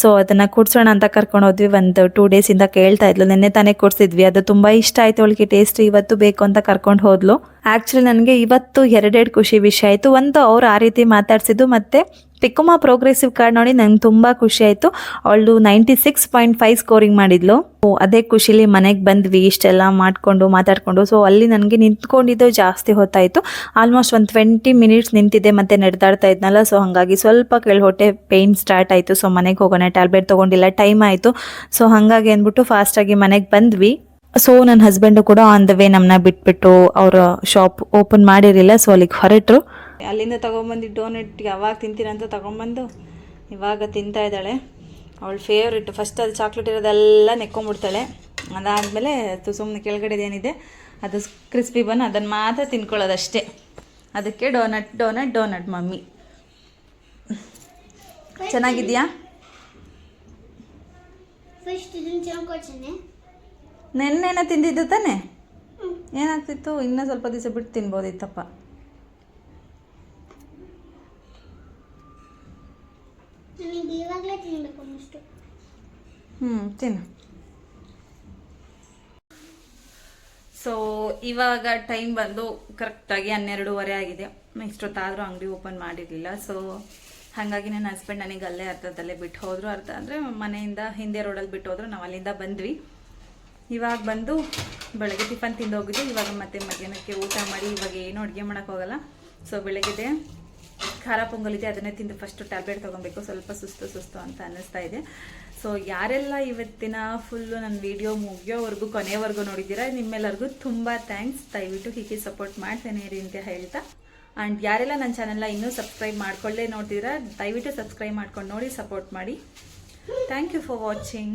ಸೊ ಅದನ್ನು ಕೊಡ್ಸೋಣ ಅಂತ ಕರ್ಕೊಂಡು ಹೋದ್ವಿ, ಒಂದು ಟೂ ಡೇಸಿಂದ ಕೇಳ್ತಾ ಇದ್ಲು, ನಿನ್ನೆ ತಾನೇ ಕೊಡ್ಸಿದ್ವಿ, ಅದು ತುಂಬ ಇಷ್ಟ ಆಯಿತು ಅವಳಿಗೆ ಟೇಸ್ಟ್ ಇವತ್ತು ಬೇಕು ಅಂತ ಕರ್ಕೊಂಡು ಹೋದ್ಲು. ಆ್ಯಕ್ಚುಲಿ ನನಗೆ ಇವತ್ತು ಎರಡೆರಡು ಖುಷಿ ವಿಷಯ ಆಯಿತು, ಒಂದು ಅವ್ರು ಆ ರೀತಿ ಮಾತಾಡ್ಸಿದ್ದು ಮತ್ತು ಪಿಕ್ಕುಮ ಪ್ರೋಗ್ರೆಸಿವ್ ಕಾರ್ಡ್ ನೋಡಿ ನಂಗೆ ತುಂಬ ಖುಷಿ ಆಯಿತು. ಅವಳು ninety six point five scoring ಮಾಡಿದ್ಲು. ಅದೇ ಖುಷಿಲಿ ಮನೆಗೆ ಬಂದ್ವಿ, ಇಷ್ಟೆಲ್ಲ ಮಾಡಿಕೊಂಡು, ಮಾತಾಡಿಕೊಂಡು. ಸೊ ಅಲ್ಲಿ ನನಗೆ ನಿಂತ್ಕೊಂಡಿದ್ದು ಜಾಸ್ತಿ ಹೊತ್ತಾಯಿತು. ಆಲ್ಮೋಸ್ಟ್ ಒಂದು ಟ್ವೆಂಟಿ ಮಿನಿಟ್ಸ್ ನಿಂತಿದ್ದೆ ಮತ್ತೆ ನಡೆದಾಡ್ತಾ ಇದ್ನಲ್ಲ ಸೊ ಹಾಗಾಗಿ ಸ್ವಲ್ಪ ಕೇಳಿ ಹೊಟ್ಟೆ ಪೇಯ್ನ್ ಸ್ಟಾರ್ಟ್ ಆಯಿತು. ಸೊ ಮನೆಗೆ ಹೋಗೋಣ ಟ್ಯಾಬ್ಲೆಟ್ ತೊಗೊಂಡಿಲ್ಲ ಟೈಮ್ ಆಯಿತು. ಸೊ ಹಾಗಾಗಿ ಅಂದ್ಬಿಟ್ಟು ಫಾಸ್ಟಾಗಿ ಮನೆಗೆ ಬಂದ್ವಿ. ಸೊ ನನ್ನ ಹಸ್ಬೆಂಡು ಕೂಡ ಆನ್ ದ ವೇ ನಮ್ಮನ್ನ ಬಿಟ್ಬಿಟ್ಟು ಅವರ ಶಾಪ್ ಓಪನ್ ಮಾಡಿರಲಿಲ್ಲ. ಸೊ ಅಲ್ಲಿಗೆ ಹೊರಟರು. ಅಲ್ಲಿಂದ ತೊಗೊಂಬಂದು ಡೋನೆಟ್ ಯಾವಾಗ ತಿಂತೀರಂತ ತೊಗೊಂಬಂದು ಇವಾಗ ತಿಂತಾ ಇದ್ದಾಳೆ. ಅವಳ ಫೇವ್ರೆಟ್ ಫಸ್ಟ್ ಅದು ಚಾಕ್ಲೇಟ್ ಇರೋದೆಲ್ಲ ನೆಕ್ಕೊಂಬಿಡ್ತಾಳೆ. ಅದಾದಮೇಲೆ ಸುಮ್ಮನೆ ಕೆಳಗಡೆ ಏನಿದೆ ಅದು ಕ್ರಿಸ್ಪಿ ಬನ್ ಅದನ್ನು ಮಾತ್ರ ತಿನ್ಕೊಳ್ಳೋದಷ್ಟೇ. ಅದಕ್ಕೆ ಡೋನಟ್ ಡೋನಟ್ ಡೋನಟ್ ಮಮ್ಮಿ. ಚೆನ್ನಾಗಿದೆಯಾ? ನೆನ್ನೆ ನೆನ್ನೆನ ತಿಂದಿದ್ದು ತಾನೆ? ಏನಾಗ್ತಿತ್ತು? ಇನ್ನೂ ಸ್ವಲ್ಪ ದಿವಸ ಬಿಟ್ಟು ತಿನ್ಬೋದಿತ್ತಪ್ಪ. ನನಗೆ ಇವಾಗಲೇ ತಿನ್ನಬೇಕು ಅನ್ನಿಸ್ತು ಹ್ಞೂ ತಿನ್ನು. ಸೊ ಇವಾಗ ಟೈಮ್ ಬಂದು ಕರೆಕ್ಟಾಗಿ ಹನ್ನೆರಡೂವರೆ ಆಗಿದೆ. ಇಷ್ಟೊತ್ತಾದರೂ ಅಂಗಡಿ ಓಪನ್ ಮಾಡಿರಲಿಲ್ಲ. ಸೊ ಹಾಗಾಗಿ ನನ್ನ ಹಸ್ಬೆಂಡ್ ನನಗೆ ಅಲ್ಲೇ ಅರ್ಧದಲ್ಲೇ ಬಿಟ್ಟು ಹೋದರು ಅರ್ಧ ಅಂದರೆ ಮನೆಯಿಂದ ಹಿಂದೆ ರೋಡಲ್ಲಿ ಬಿಟ್ಟು ಹೋದ್ರು ನಾವು ಅಲ್ಲಿಂದ ಬಂದ್ವಿ. ಇವಾಗ ಬಂದು ಬೆಳಗ್ಗೆ ಟಿಫನ್ ತಿಂದು ಹೋಗಿದ್ದು ಇವಾಗ ಮತ್ತೆ ಮಧ್ಯಾಹ್ನಕ್ಕೆ ಊಟ ಮಾಡಿ ಇವಾಗ ಏನು ಅಡುಗೆ ಮಾಡೋಕ್ಕೆ ಹೋಗಲ್ಲ. ಸೊ ಬೆಳಗ್ಗೆದೆ ಖಾರ ಇದೆ ಅದನ್ನೇ ತಿಂದು ಫಸ್ಟು ಟ್ಯಾಬ್ಲೆಟ್ ತಗೊಬೇಕು ಸ್ವಲ್ಪ ಸುಸ್ತು ಸುಸ್ತು ಅಂತ ಅನ್ನಿಸ್ತಾ ಇದೆ. ಸೊ ಯಾರೆಲ್ಲ ಇವತ್ತಿನ ಫುಲ್ಲು ನನ್ನ ವಿಡಿಯೋ ಮುಗಿಯೋವರೆಗೂ ಕೊನೆಯವರೆಗೂ ನೋಡಿದ್ದೀರಾ, ನಿಮ್ಮೆಲ್ಲರಿಗೂ ತುಂಬ ಥ್ಯಾಂಕ್ಸ್ ದಯವಿಟ್ಟು ಹೀಗೆ ಸಪೋರ್ಟ್ ಮಾಡ್ತೇನೆ ಇರಿ ಅಂತ ಹೇಳ್ತಾ. ಆ್ಯಂಡ್ ಯಾರೆಲ್ಲ ನನ್ನ ಚಾನೆಲ್ನ ಇನ್ನೂ ಸಬ್ಸ್ಕ್ರೈಬ್ ಮಾಡ್ಕೊಳ್ಳೇ ನೋಡ್ತಿದ್ದೀರಾ, ದಯವಿಟ್ಟು ಸಬ್ಸ್ಕ್ರೈಬ್ ಮಾಡ್ಕೊಂಡು ನೋಡಿ ಸಪೋರ್ಟ್ ಮಾಡಿ. Thank you for watching